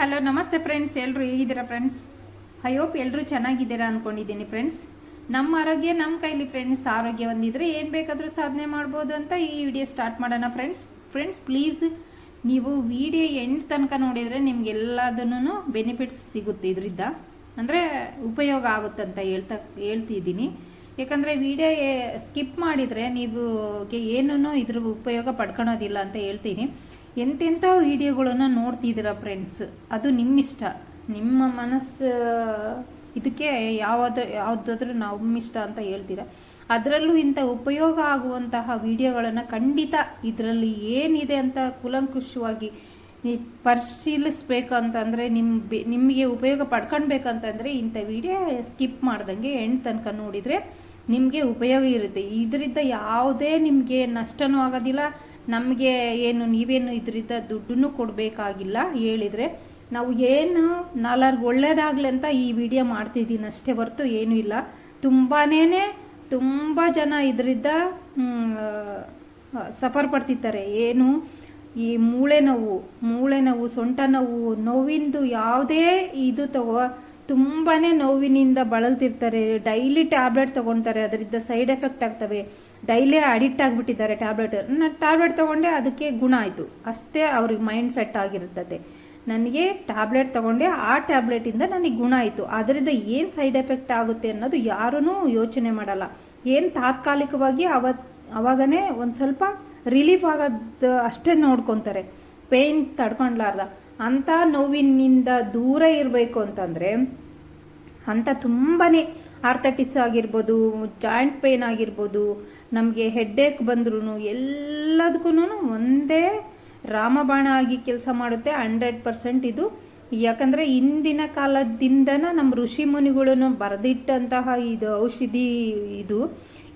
Hello, ನಮಸ್ತೆ friends ಎಲ್ಲರೂ ಹೇಗಿದ್ದೀರಾ ಫ್ರೆಂಡ್ಸ್ ಐ ಹೋಪ್ ಎಲ್ಲರೂ ಚೆನ್ನಾಗಿದ್ದೀರಾ ಅಂದ್ಕೊಂಡಿದ್ದೀನಿ ಫ್ರೆಂಡ್ಸ್ ನಮ್ಮ ಆರೋಗ್ಯ, ನಮ್ಮ ಕೈಲಿ ಫ್ರೆಂಡ್ಸ್ ಆರೋಗ್ಯ ಒಂದಿದ್ರೆ ಏನು ಬೇಕಾದರೂ ಸಾಧನೆ ಮಾಡ್ಬೋದು ಅಂತ ಈ ವಿಡಿಯೋ ಸ್ಟಾರ್ಟ್ ಮಾಡೋಣ ಫ್ರೆಂಡ್ಸ್ ಫ್ರೆಂಡ್ಸ್ ಪ್ಲೀಸ್ ನೀವು ವಿಡಿಯೋ ಎಂಡ್ ತನಕ ನೋಡಿದರೆ ನಿಮ್ಗೆ ಎಲ್ಲದನ್ನು ಬೆನಿಫಿಟ್ಸ್ ಸಿಗುತ್ತೆ ಇದರಿಂದ. ಅಂದರೆ ಉಪಯೋಗ ಆಗುತ್ತೆ ಅಂತ ಹೇಳ್ತಾ, ಹೇಳ್ತಿದ್ದೀನಿ. ಯಾಕಂದರೆ ವಿಡಿಯೋ ಸ್ಕಿಪ್ ಮಾಡಿದರೆ ನೀವು ಏನೂ ಇದ್ರ ಉಪಯೋಗ ಪಡ್ಕೊಳೋದಿಲ್ಲ ಅಂತ ಹೇಳ್ತೀನಿ. ಎಂತೆಂಥ ವಿಡಿಯೋಗಳನ್ನು ನೋಡ್ತಿದ್ದೀರ ಫ್ರೆಂಡ್ಸ್ ಅದು ನಿಮ್ಮಿಷ್ಟ. ನಿಮ್ಮ ಮನಸ್ಸು, ಇದಕ್ಕೆ ಯಾವ್ದು, ಯಾವುದಾದ್ರೂ ನಮ್ಮಿಷ್ಟ ಅಂತ ಹೇಳ್ತೀರಾ? ಅದರಲ್ಲೂ ಇಂಥ ಉಪಯೋಗ ಆಗುವಂತಹ ವಿಡಿಯೋಗಳನ್ನು ಖಂಡಿತ ಇದರಲ್ಲಿ ಏನಿದೆ ಅಂತ ಕುಲಂಕುಷವಾಗಿ ಪರಿಶೀಲಿಸ್ಬೇಕಂತಂದರೆ ನಿಮ್ಮ ಬೆ- ನಿಮಗೆ ಉಪಯೋಗ ಪಡ್ಕೊಳ್ಬೇಕಂತಂದರೆ ಇಂಥ ವಿಡಿಯೋ ಸ್ಕಿಪ್ ಮಾಡ್ದಂಗೆ ಎಂಡ್ ತನಕ ನೋಡಿದರೆ ನಿಮಗೆ ಉಪಯೋಗ ಇರುತ್ತೆ. ಇದರಿಂದ ಯಾವುದೇ ನಿಮಗೆ ನಷ್ಟನೂ ಆಗೋದಿಲ್ಲ. ನಮಗೆ ಏನು ನೀವೇನು ಇದರಿಂದ ದುಡ್ಡನ್ನು ಕೊಡಬೇಕಾಗಿಲ್ಲ ಹೇಳಿದರೆ, ನಾವು ಏನು ನಾಲ್ಕು ಒಳ್ಳೇದಾಗಲಿ ಅಂತ ಈ ವಿಡಿಯೋ ಮಾಡ್ತಿದ್ದೀನಿ ಅಷ್ಟೇ ಹೊರತು ಏನೂ ಇಲ್ಲ. ತುಂಬಾ ತುಂಬ ಜನ ಇದರಿಂದ ಸಫರ್ ಪಡ್ತಿರ್ತಾರೆ ಏನು ಈ ಮೂಳೆ ನೋವು ಮೂಳೆ ನೋವು, ಸೊಂಟ ನೋವು, ನೋವಿಂದು ಯಾವುದೇ ಇದು ತಗೋ ತುಂಬಾನೇ ನೋವಿನಿಂದ ಬಳಲ್ತಿರ್ತಾರೆ. ಡೈಲಿ ಟ್ಯಾಬ್ಲೆಟ್ ತೊಗೊಳ್ತಾರೆ ಅದರಿಂದ ಸೈಡ್ ಎಫೆಕ್ಟ್ ಆಗ್ತವೆ. ಡೈಲಿ ಅಡಿಕ್ಟ್ ಆಗಿಬಿಟ್ಟಿದ್ದಾರೆ ಟ್ಯಾಬ್ಲೆಟ್. ನಾನು ಟ್ಯಾಬ್ಲೆಟ್ ತಗೊಂಡೆ, ಅದಕ್ಕೆ ಗುಣ ಆಯಿತು. ಅಷ್ಟೇ ಅವ್ರಿಗೆ ಮೈಂಡ್ ಸೆಟ್ ಆಗಿರುತ್ತದೆ ನನಗೆ ಟ್ಯಾಬ್ಲೆಟ್ ತಗೊಂಡೆ, ಆ ಟ್ಯಾಬ್ಲೆಟಿಂದ ನನಗೆ ಗುಣ ಆಯಿತು. ಅದರಿಂದ ಏನು ಸೈಡ್ ಎಫೆಕ್ಟ್ ಆಗುತ್ತೆ ಅನ್ನೋದು ಯಾರೂ ಯೋಚನೆ ಮಾಡಲ್ಲ. ಏನು ತಾತ್ಕಾಲಿಕವಾಗಿ ಅವತ್, ಅವಾಗನೇ ಒಂದು ಸ್ವಲ್ಪ ರಿಲೀಫ್ ಆಗೋದು ಅಷ್ಟೇ ನೋಡ್ಕೊತಾರೆ. ಪೇಯ್ನ್ ತಡ್ಕೊಂಡ್ಲಾರ್ದ. ಅಂಥ ನೋವಿನಿಂದ ದೂರ ಇರಬೇಕು ಅಂತಂದರೆ ಅಂತ ತುಂಬಾ ಆರ್ಥಟಿಸ್ ಆಗಿರ್ಬೋದು ಜಾಯಿಂಟ್ ಪೇನ್ ಆಗಿರ್ಬೋದು, ನಮಗೆ ಹೆಡ್ಡೇಕ್ ಬಂದ್ರೂ ಎಲ್ಲದಕ್ಕೂ ಒಂದೇ ರಾಮಬಾಣ ಆಗಿ ಕೆಲಸ ಮಾಡುತ್ತೆ ಹಂಡ್ರೆಡ್ ಪರ್ಸೆಂಟ್ ಇದು. ಯಾಕಂದರೆ ಇಂದಿನ ಕಾಲದಿಂದನ ನಮ್ಮ ಋಷಿ ಮುನಿಗಳನ್ನು ಬರೆದಿಟ್ಟಂತಹ ಇದು ಔಷಧಿ ಇದು.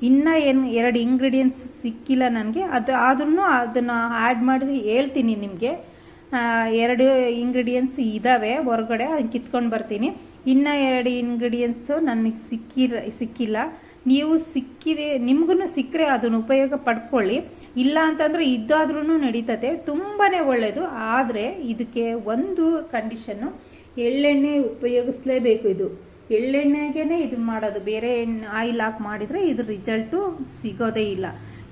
ಇನ್ನೂ ಏನು ಎರಡು ಇಂಗ್ರೀಡಿಯೆಂಟ್ಸ್ ಸಿಕ್ಕಿಲ್ಲ ನನಗೆ, ಅದು ಆದ್ರೂ ಅದನ್ನು ಆ್ಯಡ್ ಮಾಡಿ ಹೇಳ್ತೀನಿ ನಿಮಗೆ. ಎರಡು ಇಂಗ್ರೀಡಿಯೆಂಟ್ಸ್ ಇದ್ದಾವೆ ಹೊರಗಡೆ ಅದನ್ನ ಕಿತ್ಕೊಂಡು ಬರ್ತೀನಿ. ಇನ್ನು ಎರಡು ಇಂಗ್ರೀಡಿಯೆಂಟ್ಸು ನನಗೆ ಸಿಕ್ಕಿರ, ಸಿಕ್ಕಿಲ್ಲ. ನೀವು ಸಿಕ್ಕಿದೆ ನಿಮ್ಗೂ ಸಿಕ್ಕರೆ ಅದನ್ನು ಉಪಯೋಗ ಪಡ್ಕೊಳ್ಳಿ. ಇಲ್ಲ ಅಂತಂದರೆ ಇದ್ದಾದ್ರೂ ನಡೀತದೆ ತುಂಬಾ ಒಳ್ಳೆಯದು ಆದರೆ ಇದಕ್ಕೆ ಒಂದು ಕಂಡೀಷನ್ನು ಎಳ್ಳೆಣ್ಣೆ ಉಪಯೋಗಿಸ್ಲೇಬೇಕು ಇದು. ಎಳ್ಳೆಣ್ಣೆಗೇ ಇದು ಮಾಡೋದು. ಬೇರೆ ಎಣ್ಣೆ ಆಯಿಲ್ ಹಾಕಿ ಮಾಡಿದರೆ ಇದ್ರ ರಿಸಲ್ಟು ಸಿಗೋದೇ ಇಲ್ಲ.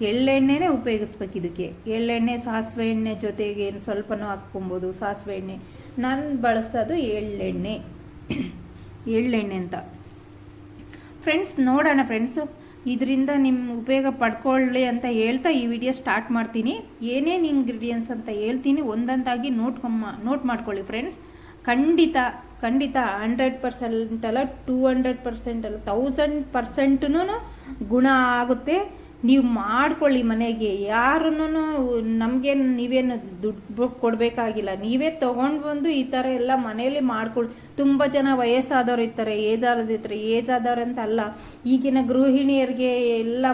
ಎಳ್ಳೆಣ್ಣೆನೇ ಉಪಯೋಗಿಸ್ಬೇಕು ಇದಕ್ಕೆ. ಎಳ್ಳೆಣ್ಣೆ ಸಾಸಿವೆ ಎಣ್ಣೆ ಜೊತೆಗೆ ಏನು ಸ್ವಲ್ಪನೂ ಹಾಕ್ಕೊಬೋದು. ಸಾಸಿವೆ ಎಣ್ಣೆ ನಾನು ಬಳಸೋದು ಎಳ್ಳೆಣ್ಣೆ. ಎಳ್ಳೆಣ್ಣೆ ಅಂತ. ಫ್ರೆಂಡ್ಸ್ ನೋಡೋಣ ಫ್ರೆಂಡ್ಸು ಇದರಿಂದ ನಿಮ್ಮ ಉಪಯೋಗ ಪಡ್ಕೊಳ್ಳಿ ಅಂತ ಹೇಳ್ತಾ ಈ ವಿಡಿಯೋ ಸ್ಟಾರ್ಟ್ ಮಾಡ್ತೀನಿ. ಏನೇನು ಇಂಗ್ರೀಡಿಯೆಂಟ್ಸ್ ಅಂತ ಹೇಳ್ತೀನಿ ಒಂದೊಂದಾಗಿ ನೋಟ್ಕೊಮ್ಮ ನೋಟ್ ಮಾಡ್ಕೊಳ್ಳಿ ಫ್ರೆಂಡ್ಸ್ ಖಂಡಿತ ಖಂಡಿತ ಹಂಡ್ರೆಡ್ ಪರ್ಸೆಂಟ್ ಅಲ್ಲ ಟೂ ಹಂಡ್ರೆಡ್ ಪರ್ಸೆಂಟ್ ಅಲ್ಲ ತೌಸಂಡ್ ಪರ್ಸೆಂಟ್ನೂ ಗುಣ ಆಗುತ್ತೆ. ನೀವು ಮಾಡ್ಕೊಳ್ಳಿ ಮನೆಗೆ. ಯಾರನ್ನೂ ನಮಗೇನು ನೀವೇನು ದುಡ್ಡು ಕೊಡಬೇಕಾಗಿಲ್ಲ. ನೀವೇ ತೊಗೊಂಡು ಬಂದು ಈ ಥರ ಎಲ್ಲ ಮನೆಯಲ್ಲಿ ಮಾಡ್ಕೊಳ್ಳಿ ತುಂಬ ಜನ ವಯಸ್ಸಾದವ್ರು ಇರ್ತಾರೆ ಏಜ್ ಆದವ್ರು ಆದವ್ರು ಅಂತ ಅಲ್ಲ. ಈಗಿನ ಗೃಹಿಣಿಯರಿಗೆ ಎಲ್ಲ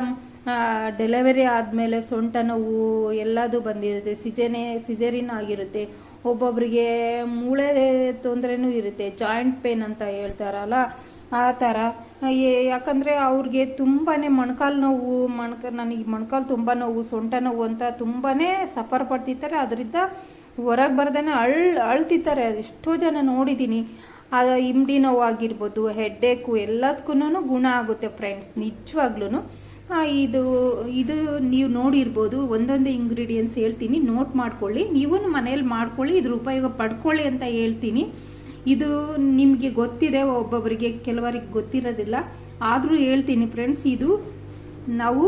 ಡೆಲಿವರಿ ಆದಮೇಲೆ ಸೊಂಟ ನೋವು ಎಲ್ಲದೂ ಬಂದಿರುತ್ತೆ. ಸಿಜನೆ, ಸಿಜರಿನ್ ಆಗಿರುತ್ತೆ. ಒಬ್ಬೊಬ್ಬರಿಗೆ ಮೂಳೆ ತೊಂದರೆನೂ ಇರುತ್ತೆ. ಜಾಯಿಂಟ್ ಪೇನ್ ಅಂತ ಹೇಳ್ತಾರಲ್ಲ, ಆ ಥರ ಯಾಕಂದ್ರೆ ಅವ್ರಿಗೆ ತುಂಬಾ ಮೊಣಕಾಲು ನೋವು, ಮೊಣಕ, ನನಗೆ ಮೊಣಕಾಲು ತುಂಬ ನೋವು, ಸೊಂಟ ನೋವು ಅಂತ ತುಂಬಾ ಸಫರ್ ಪಡ್ತಿರ್ತಾರೆ. ಅದರಿಂದ ಹೊರಗೆ ಬರ್ದೇ ಅಳ್, ಅಳ್ತಿರ್ತಾರೆ. ಎಷ್ಟೋ ಜನ ನೋಡಿದ್ದೀನಿ ಅದು ಇಮ್ಡಿ ನೋವು ಆಗಿರ್ಬೋದು ಹೆಡ್ಡೇಕು ಎಲ್ಲದಕ್ಕೂ ಗುಣ ಆಗುತ್ತೆ ಫ್ರೆಂಡ್ಸ್ ನಿಜವಾಗ್ಲೂ ಇದು ಇದು ನೀವು ನೋಡಿರ್ಬೋದು. ಒಂದೊಂದು ಇಂಗ್ರೀಡಿಯೆಂಟ್ಸ್ ಹೇಳ್ತೀನಿ. ನೋಟ್ ಮಾಡ್ಕೊಳ್ಳಿ. ನೀವು ಮನೇಲಿ ಮಾಡ್ಕೊಳ್ಳಿ. ಇದ್ರ ಉಪಯೋಗ ಪಡ್ಕೊಳ್ಳಿ ಅಂತ ಹೇಳ್ತೀನಿ. ಇದು ನಿಮಗೆ ಗೊತ್ತಿದೆ, ಒಬ್ಬೊಬ್ಬರಿಗೆ ಕೆಲವರಿಗೆ ಗೊತ್ತಿರೋದಿಲ್ಲ. ಆದರೂ ಹೇಳ್ತೀನಿ ಫ್ರೆಂಡ್ಸ್ ಇದು ನಾವು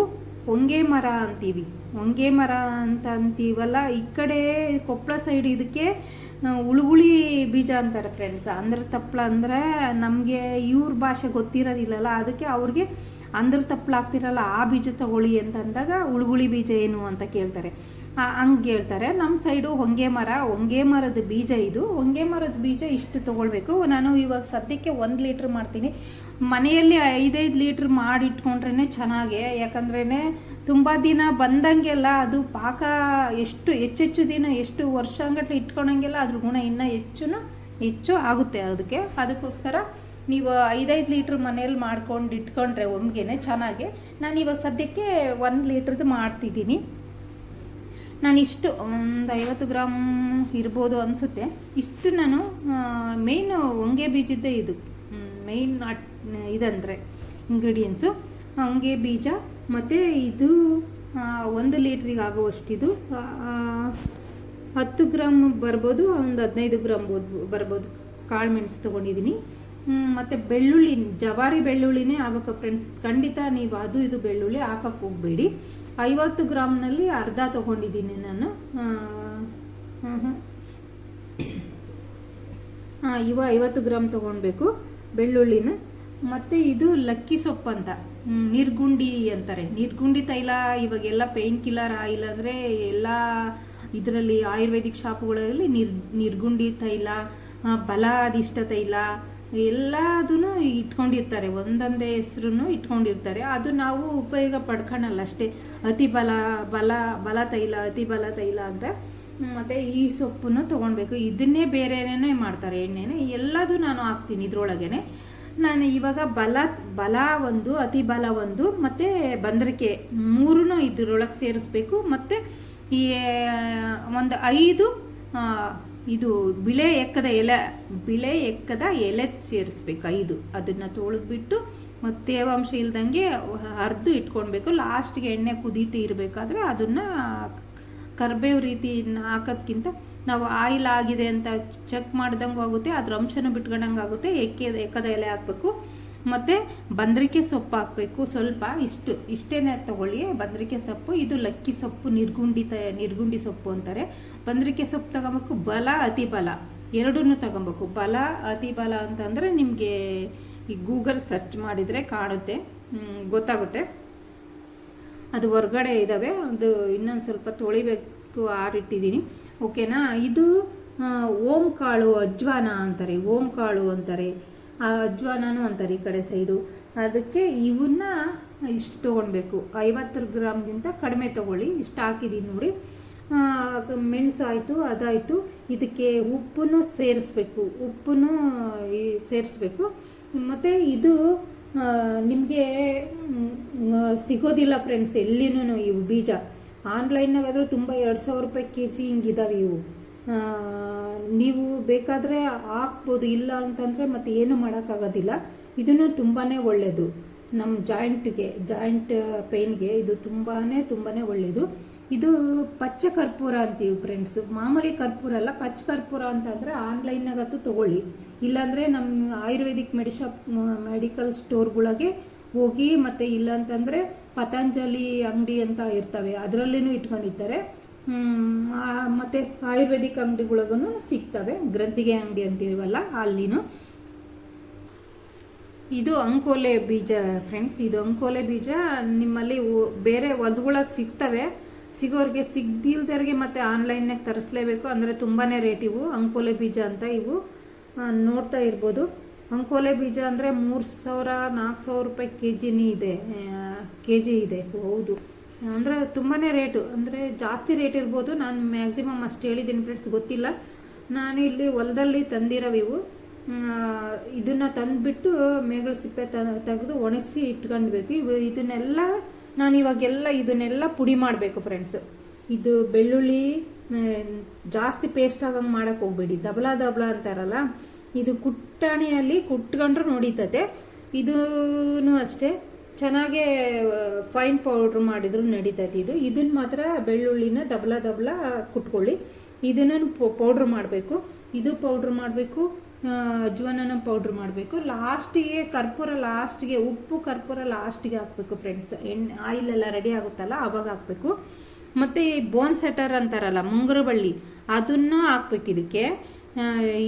ಹೊಂಗೆ ಮರ ಅಂತೀವಿ. ಹೊಂಗೆ ಮರ ಅಂತ ಅಂತೀವಲ್ಲ, ಈ ಕಡೆ ಕೊಪ್ಪಳ ಸೈಡ್ ಇದಕ್ಕೆ ಉಳುಗುಳಿ ಬೀಜ ಅಂತಾರೆ ಫ್ರೆಂಡ್ಸ್ ಅಂದ್ರ ತಪ್ಪಲ ಅಂದರೆ ನಮಗೆ ಇವ್ರ ಭಾಷೆ ಗೊತ್ತಿರೋದಿಲ್ಲಲ್ಲ, ಅದಕ್ಕೆ ಅವ್ರಿಗೆ ಅಂದ್ರ ತಪ್ಪಲ ಆಗ್ತಿರಲ್ಲ, ಆ ಬೀಜ ತಗೊಳ್ಳಿ ಅಂತ ಅಂದಾಗ ಉಳುಗುಳಿ ಬೀಜ ಏನು ಅಂತ ಕೇಳ್ತಾರೆ. ಹಂಗೆ ಹೇಳ್ತಾರೆ. ನಮ್ಮ ಸೈಡು ಹೊಂಗೆ ಮರ, ಹೊಂಗೆ ಮರದ ಬೀಜ ಇದು. ಹೊಂಗೆ ಮರದ ಬೀಜ ಇಷ್ಟು ತೊಗೊಳ್ಬೇಕು. ನಾನು ಇವಾಗ ಸದ್ಯಕ್ಕೆ ಒಂದು ಲೀಟ್ರ್ ಮಾಡ್ತೀನಿ. ಮನೆಯಲ್ಲಿ ಐದೈದು ಲೀಟ್ರ್ ಮಾಡಿಟ್ಕೊಂಡ್ರೇ ಚೆನ್ನಾಗೆ. ಯಾಕಂದ್ರೇ ತುಂಬ ದಿನ ಬಂದಂಗೆಲ್ಲ ಅದು ಪಾಕ ಎಷ್ಟು, ಹೆಚ್ಚೆಚ್ಚು ದಿನ ಎಷ್ಟು ವರ್ಷ ಅಂಗಟ್ಲೆ ಇಟ್ಕೊಳಂಗೆಲ್ಲ ಅದ್ರ ಗುಣ ಇನ್ನೂ ಹೆಚ್ಚು ಹೆಚ್ಚು ಆಗುತ್ತೆ ಅದಕ್ಕೆ. ಅದಕ್ಕೋಸ್ಕರ ನೀವು ಐದೈದು ಲೀಟ್ರ್ ಮನೇಲಿ ಮಾಡ್ಕೊಂಡು ಇಟ್ಕೊಂಡ್ರೆ ಒಮ್ಗೆನೆ ಚೆನ್ನಾಗಿ. ನಾನು ಇವಾಗ ಸದ್ಯಕ್ಕೆ ಒಂದು ಲೀಟ್ರದ್ದು ಮಾಡ್ತಿದ್ದೀನಿ. ನಾನು ಇಷ್ಟು ಒಂದು ಐವತ್ತು ಗ್ರಾಮ್ ಇರ್ಬೋದು ಅನಿಸುತ್ತೆ. ಇಷ್ಟು ನಾನು ಮೇಯ್ನ್ ಹೊಂಗೆ ಬೀಜದ್ದೇ ಇದು. ಮೇಯ್ನ್ ಇದಂದರೆ ಇಂಗ್ರೀಡಿಯೆಂಟ್ಸು ಹೊಂಗೆ ಬೀಜ, ಮತ್ತು ಇದು ಒಂದು ಲೀಟ್ರಿಗೆ ಆಗುವಷ್ಟಿದು ಹತ್ತು ಗ್ರಾಮ್ ಬರ್ಬೋದು, ಒಂದು ಹದಿನೈದು ಗ್ರಾಮ್ ಬೋದು- ಬರ್ಬೋದು. ಕಾಳು ಮೆಣಸು ತೊಗೊಂಡಿದ್ದೀನಿ ಮತ್ತು ಬೆಳ್ಳುಳ್ಳಿ, ಜವಾರಿ ಬೆಳ್ಳುಳ್ಳಿನೇ ಆಗ್ಬೇಕು ಫ್ರೆಂಡ್ಸ್ ಖಂಡಿತ ನೀವು ಅದು, ಇದು ಬೆಳ್ಳುಳ್ಳಿ ಹಾಕಕ್ಕೆ ಹೋಗಬೇಡಿ. ಐವತ್ತು ಗ್ರಾಮ್ನಲ್ಲಿ ಅರ್ಧ ತೊಗೊಂಡಿದ್ದೀನಿ ನಾನು. ಹಾಂ ಇವ ಐವತ್ತು ಗ್ರಾಮ್ ತೊಗೊಳ್ಬೇಕು ಬೆಳ್ಳುಳ್ಳಿನ. ಮತ್ತು ಇದು ಲಕ್ಕಿ ಸೊಪ್ಪು ಅಂತ. ನಿರ್ಗುಂಡಿ ಅಂತಾರೆ. ನಿರ್ಗುಂಡಿ ತೈಲ ಇವಾಗೆಲ್ಲ ಪೇಯ್ನ್ ಕಿಲ್ಲರ್ ಆಯಿಲ್ ಅಂದರೆ ಎಲ್ಲ ಇದರಲ್ಲಿ ಆಯುರ್ವೇದಿಕ್ ಶಾಪ್ಗಳಲ್ಲಿ ನಿರ್, ನಿರ್ಗುಂಡಿ ತೈಲ ಬಲ ಅದಿಷ್ಟ ತೈಲ ಎಲ್ಲದನ್ನು ಇಟ್ಕೊಂಡಿರ್ತಾರೆ, ಒಂದೊಂದೇ ಹೆಸ್ರು ಇಟ್ಕೊಂಡಿರ್ತಾರೆ. ಅದು ನಾವು ಉಪಯೋಗ ಪಡ್ಕೊಳಲ್ಲ ಅಷ್ಟೇ. ಅತಿ ಬಲ ಬಲ ಬಲ ತೈಲ, ಅತಿ ಬಲ ತೈಲ ಅಂತ. ಮತ್ತು ಈ ಸೊಪ್ಪನ್ನು ತೊಗೊಳ್ಬೇಕು ಇದನ್ನೇ ಬೇರೆನೇ ಮಾಡ್ತಾರೆ, ಎಣ್ಣೆನೇ. ಎಲ್ಲದೂ ನಾನು ಹಾಕ್ತೀನಿ ಇದ್ರೊಳಗೇನೆ. ನಾನು ಇವಾಗ ಬಲ ಬಲ ಒಂದು, ಅತಿ ಬಲ ಒಂದು, ಮತ್ತು ಬಂದ್ರಿಕೆ ಮೂರೂ ಇದರೊಳಗೆ ಸೇರಿಸ್ಬೇಕು. ಮತ್ತು ಈ ಒಂದು ಐದು ಇದು ಬಿಳೆ ಎಕ್ಕದ ಎಲೆ, ಬಿಳೆ ಎಕ್ಕದ ಎಲೆ ಸೇರಿಸ್ಬೇಕು, ಐದು. ಅದನ್ನು ತೊಳೆದ್ಬಿಟ್ಟು ಮತ್ತು ತೇವಾಂಶ ಇಲ್ದಂಗೆ ಅರ್ದು ಇಟ್ಕೊಳ್ಬೇಕು ಲಾಸ್ಟ್ಗೆ ಎಣ್ಣೆ ಕುದೀತಿ ಇರಬೇಕಾದ್ರೆ ಅದನ್ನು ಕರ್ಬೇವು ರೀತಿ ಹಾಕೋದ್ಕಿಂತ ನಾವು ಆಯಿಲ್ ಆಗಿದೆ ಅಂತ ಚೆಕ್ ಮಾಡ್ದಂಗೂ ಆಗುತ್ತೆ, ಅದ್ರ ಅಂಶನೂ ಬಿಟ್ಕೊಂಡಂಗೆ ಆಗುತ್ತೆ ಎಕ್ಕೆ ಎಕ್ಕದ ಎಲೆ ಹಾಕಬೇಕು. ಮತ್ತು ಬಂದ್ರಿಕೆ ಸೊಪ್ಪು ಹಾಕಬೇಕು. ಸ್ವಲ್ಪ ಇಷ್ಟು, ಇಷ್ಟೇನೆ ತಗೊಳ್ಳಿ. ಬಂದ್ರಿಕೆ ಸೊಪ್ಪು, ಇದು ಲಕ್ಕಿ ಸೊಪ್ಪು ನಿರ್ಗುಂಡಿ ತ ನಿರ್ಗುಂಡಿ ಸೊಪ್ಪು ಅಂತಾರೆ. ಬಂದ್ರಿಕೆ ಸೊಪ್ಪು ತಗೊಬೇಕು, ಬಲ, ಅತಿ ಬಲ. ಎರಡನ್ನೂ ತಗೊಬೇಕು. ಬಲ, ಅತಿ ಬಲ ಅಂತಂದರೆ ನಿಮಗೆ ಈ ಗೂಗಲ್ ಸರ್ಚ್ ಮಾಡಿದರೆ ಕಾಣುತ್ತೆ. ಗೊತ್ತಾಗುತ್ತೆ. ಅದು ಹೊರ್ಗಡೆ ಇದ್ದಾವೆ ಅದು ಇನ್ನೊಂದು ಸ್ವಲ್ಪ ತೊಳಿಬೇಕು, ಆರಿಟ್ಟಿದ್ದೀನಿ. ಓಕೆನಾ? ಇದು ಓಂ ಕಾಳು ಅಜ್ವಾನ ಅಂತಾರೆ. ಓಂ ಕಾಳು ಅಂತಾರೆ. ಆ ಅಜ್ವಾನನೂ ಅಂತಾರೆ ಈ ಕಡೆ ಸೈಡು. ಅದಕ್ಕೆ ಇವನ್ನ ಇಷ್ಟು ತೊಗೊಳ್ಬೇಕು ಐವತ್ತು ಗ್ರಾಮ್ಗಿಂತ ಕಡಿಮೆ ತೊಗೊಳ್ಳಿ. ಇಷ್ಟು ಹಾಕಿದ್ದೀನಿ ನೋಡಿ. ಮೆಣಸು ಆಯಿತು, ಅದಾಯಿತು. ಇದಕ್ಕೆ ಉಪ್ಪನ್ನು ಸೇರಿಸ್ಬೇಕು. ಉಪ್ಪನ್ನು ಸೇರಿಸ್ಬೇಕು. ಮತ್ತು ಇದು ನಿಮಗೆ ಸಿಗೋದಿಲ್ಲ ಫ್ರೆಂಡ್ಸ್ ಎಲ್ಲಿನೂ ಇವು ಬೀಜ. ಆನ್ಲೈನ್ನಾಗಾದರೂ ತುಂಬ ಎರಡು ಸಾವಿರ ರೂಪಾಯಿ ಕೆ ಜಿ ಹಿಂಗಿದಾವೆ ಇವು. ನೀವು ಬೇಕಾದರೆ ಹಾಕ್ಬೋದು ಇಲ್ಲ ಅಂತಂದರೆ ಮತ್ತೆ ಏನು ಮಾಡೋಕ್ಕಾಗೋದಿಲ್ಲ. ಇದನ್ನು ತುಂಬಾ ಒಳ್ಳೆಯದು ನಮ್ಮ ಜಾಯಿಂಟ್ಗೆ ಜಾಯಿಂಟ್ ಪೇಯ್ನ್ಗೆ ಇದು ತುಂಬಾ ತುಂಬಾ ಒಳ್ಳೆಯದು ಇದು ಪಚ್ಚ ಕರ್ಪೂರ ಅಂತೀವಿ ಫ್ರೆಂಡ್ಸ್ ಮಾಮೂಲಿ ಕರ್ಪೂರ ಅಲ್ಲ ಪಚ್ಚ ಕರ್ಪೂರ ಅಂತಂದರೆ ಆನ್ಲೈನ್ನಾಗಂತೂ ತೊಗೊಳ್ಳಿ. ಇಲ್ಲಾಂದರೆ ನಮ್ಮ ಆಯುರ್ವೇದಿಕ್ ಮೆಡಿಶಾಪ್ ಮೆಡಿಕಲ್ ಸ್ಟೋರ್ಗಳಿಗೆ ಹೋಗಿ ಮತ್ತು ಇಲ್ಲಾಂತಂದರೆ ಪತಂಜಲಿ ಅಂಗಡಿ ಅಂತ ಇರ್ತವೆ ಹ್ಮ್, ಆ, ಮತ್ತೆ ಆಯುರ್ವೇದಿಕ್ ಅಂಗಡಿಗಳಿಗೂ ಸಿಗ್ತವೆ. ಗ್ರಂಥಿಗೆ ಅಂಗಡಿ ಅಂತೀವಲ್ಲ ಅಲ್ಲಿನೂ. ಇದು ಅಂಕೋಲೆ ಬೀಜ ಫ್ರೆಂಡ್ಸ್ ಇದು ಅಂಕೋಲೆ ಬೀಜ ನಿಮ್ಮಲ್ಲಿ ಬೇರೆ ಹೊಲ್ದೊಳಗೆ ಸಿಗ್ತವೆ. ಸಿಗೋರಿಗೆ ಸಿಗ್ದಿಲ್ದವ್ರಿಗೆ ಮತ್ತೆ ಆನ್ಲೈನ್ನಾಗ ತರಿಸ್ಲೇಬೇಕು. ಅಂದರೆ ತುಂಬಾ ರೇಟ್ ಇವು, ಅಂಕೋಲೆ ಬೀಜ ಅಂತ ಇವು. ನೋಡ್ತಾ ಇರ್ಬೋದು. ಅಂಕೋಲೆ ಬೀಜ ಅಂದರೆ ಮೂರು ಸಾವಿರ ನಾಲ್ಕು ಸಾವಿರ ರೂಪಾಯಿ ಕೆ ಜಿನೇ ಇದೆ. ಕೆ ಜಿ ಇದೆ. ಹೌದು. ಅಂದರೆ ತುಂಬಾ ರೇಟು ಅಂದರೆ ಜಾಸ್ತಿ ರೇಟ್ ಇರ್ಬೋದು. ನಾನು ಮ್ಯಾಕ್ಸಿಮಮ್ ಅಷ್ಟು ಹೇಳಿದ್ದೀನಿ ಫ್ರೆಂಡ್ಸ್ ಗೊತ್ತಿಲ್ಲ. ನಾನು ಇಲ್ಲಿ ಹೊಲದಲ್ಲಿ ತಂದಿರೋವಿವು ಇದನ್ನು ತಂದುಬಿಟ್ಟು ಮೇಗಳ ಸಿಪ್ಪೆ ತ, ತೆಗೆದು ಒಣಗಿಸಿ ಇಟ್ಕೊಂಡ್ಬೇಕು. ಇವು ಇದನ್ನೆಲ್ಲ ನಾನು ಇವಾಗೆಲ್ಲ ಇದನ್ನೆಲ್ಲ ಪುಡಿ ಮಾಡಬೇಕು ಫ್ರೆಂಡ್ಸ್ ಇದು ಬೆಳ್ಳುಳ್ಳಿ ಜಾಸ್ತಿ ಪೇಸ್ಟ್ ಆಗಂಗೆ ಮಾಡಕ್ಕೆ ಹೋಗ್ಬೇಡಿ. ದಬಲ ದಬಲ ಅಂತಾರಲ್ಲ, ಇದು ಕುಟ್ಟಾಣಿಯಲ್ಲಿ ಕುಟ್ಕೊಂಡ್ರೂ ನೋಡಿತತೆ. ಇದೂ ಅಷ್ಟೇ. ಚೆನ್ನಾಗೇ ಫೈನ್ ಪೌಡ್ರ್ ಮಾಡಿದ್ರು ನಡೀತೈತಿ ಇದು. ಇದನ್ನ ಮಾತ್ರ ಬೆಳ್ಳುಳ್ಳಿನ ದಬಲ ದಬಲ ಕುಟ್ಕೊಳ್ಳಿ. ಇದನ್ನು ಪೌಡ್ರ್ ಮಾಡಬೇಕು. ಇದು ಪೌಡ್ರ್ ಮಾಡಬೇಕು ಅಜ್ವಾನನ ಪೌಡ್ರ್ ಮಾಡಬೇಕು. ಲಾಸ್ಟಿಗೆ ಕರ್ಪೂರ ಲಾಸ್ಟಿಗೆ, ಉಪ್ಪು ಕರ್ಪೂರ ಲಾಸ್ಟಿಗೆ ಹಾಕಬೇಕು ಫ್ರೆಂಡ್ಸ್ ಎಣ್ಣೆ ಆಯಿಲ್ ಎಲ್ಲ ರೆಡಿ ಆಗುತ್ತಲ್ಲ, ಅವಾಗ ಹಾಕಬೇಕು. ಮತ್ತು ಈ ಬೋನ್ ಸೆಟರ್ ಅಂತಾರಲ್ಲ ಮುಂಗುರು ಬಳ್ಳಿ ಅದನ್ನು ಹಾಕ್ಬೇಕು ಇದಕ್ಕೆ.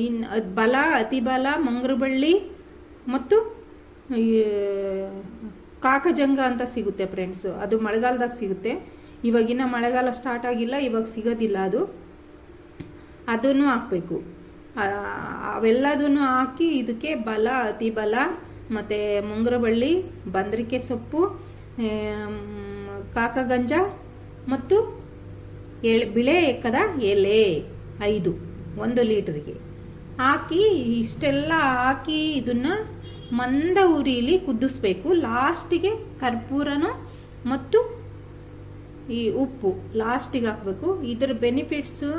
ಇನ್ನು ಇನ್ ಬಲ, ಅತಿ ಬಲ ಮುಂಗುರು ಬಳ್ಳಿ ಮತ್ತು ಕಾಕಜಂಗ ಅಂತ ಸಿಗುತ್ತೆ ಫ್ರೆಂಡ್ಸ್ ಅದು ಮಳೆಗಾಲದಾಗ ಸಿಗುತ್ತೆ. ಇವಾಗಿನ ಮಳೆಗಾಲ ಸ್ಟಾರ್ಟ್ ಆಗಿಲ್ಲ, ಇವಾಗ ಸಿಗೋದಿಲ್ಲ ಅದು. ಅದನ್ನು ಹಾಕಬೇಕು. ಅವೆಲ್ಲದನ್ನು ಹಾಕಿ ಇದಕ್ಕೆ ಬಲ, ಅತಿ ಬಲ, ಮತ್ತು ಮುಂಗುರಬಳ್ಳಿ, ಬಂದ್ರಿಕೆ ಸೊಪ್ಪು ಕಾಕಗಂಜ ಮತ್ತು ಎಳೆ, ಬಿಳೆ ಎಕ್ಕದ ಎಲೆ ಐದು, ಒಂದು ಲೀಟ್ರಿಗೆ. ಹಾಕಿ ಇಷ್ಟೆಲ್ಲ ಹಾಕಿ ಇದನ್ನ ಮಂದ ಉರಿಲಿ ಕುದಿಸ್ಬೇಕು. ಲಾಸ್ಟಿಗೆ ಕರ್ಪೂರನು ಮತ್ತು ಈ ಉಪ್ಪು ಲಾಸ್ಟಿಗೆ ಹಾಕಬೇಕು. ಇದರ ಬೆನಿಫಿಟ್ಸು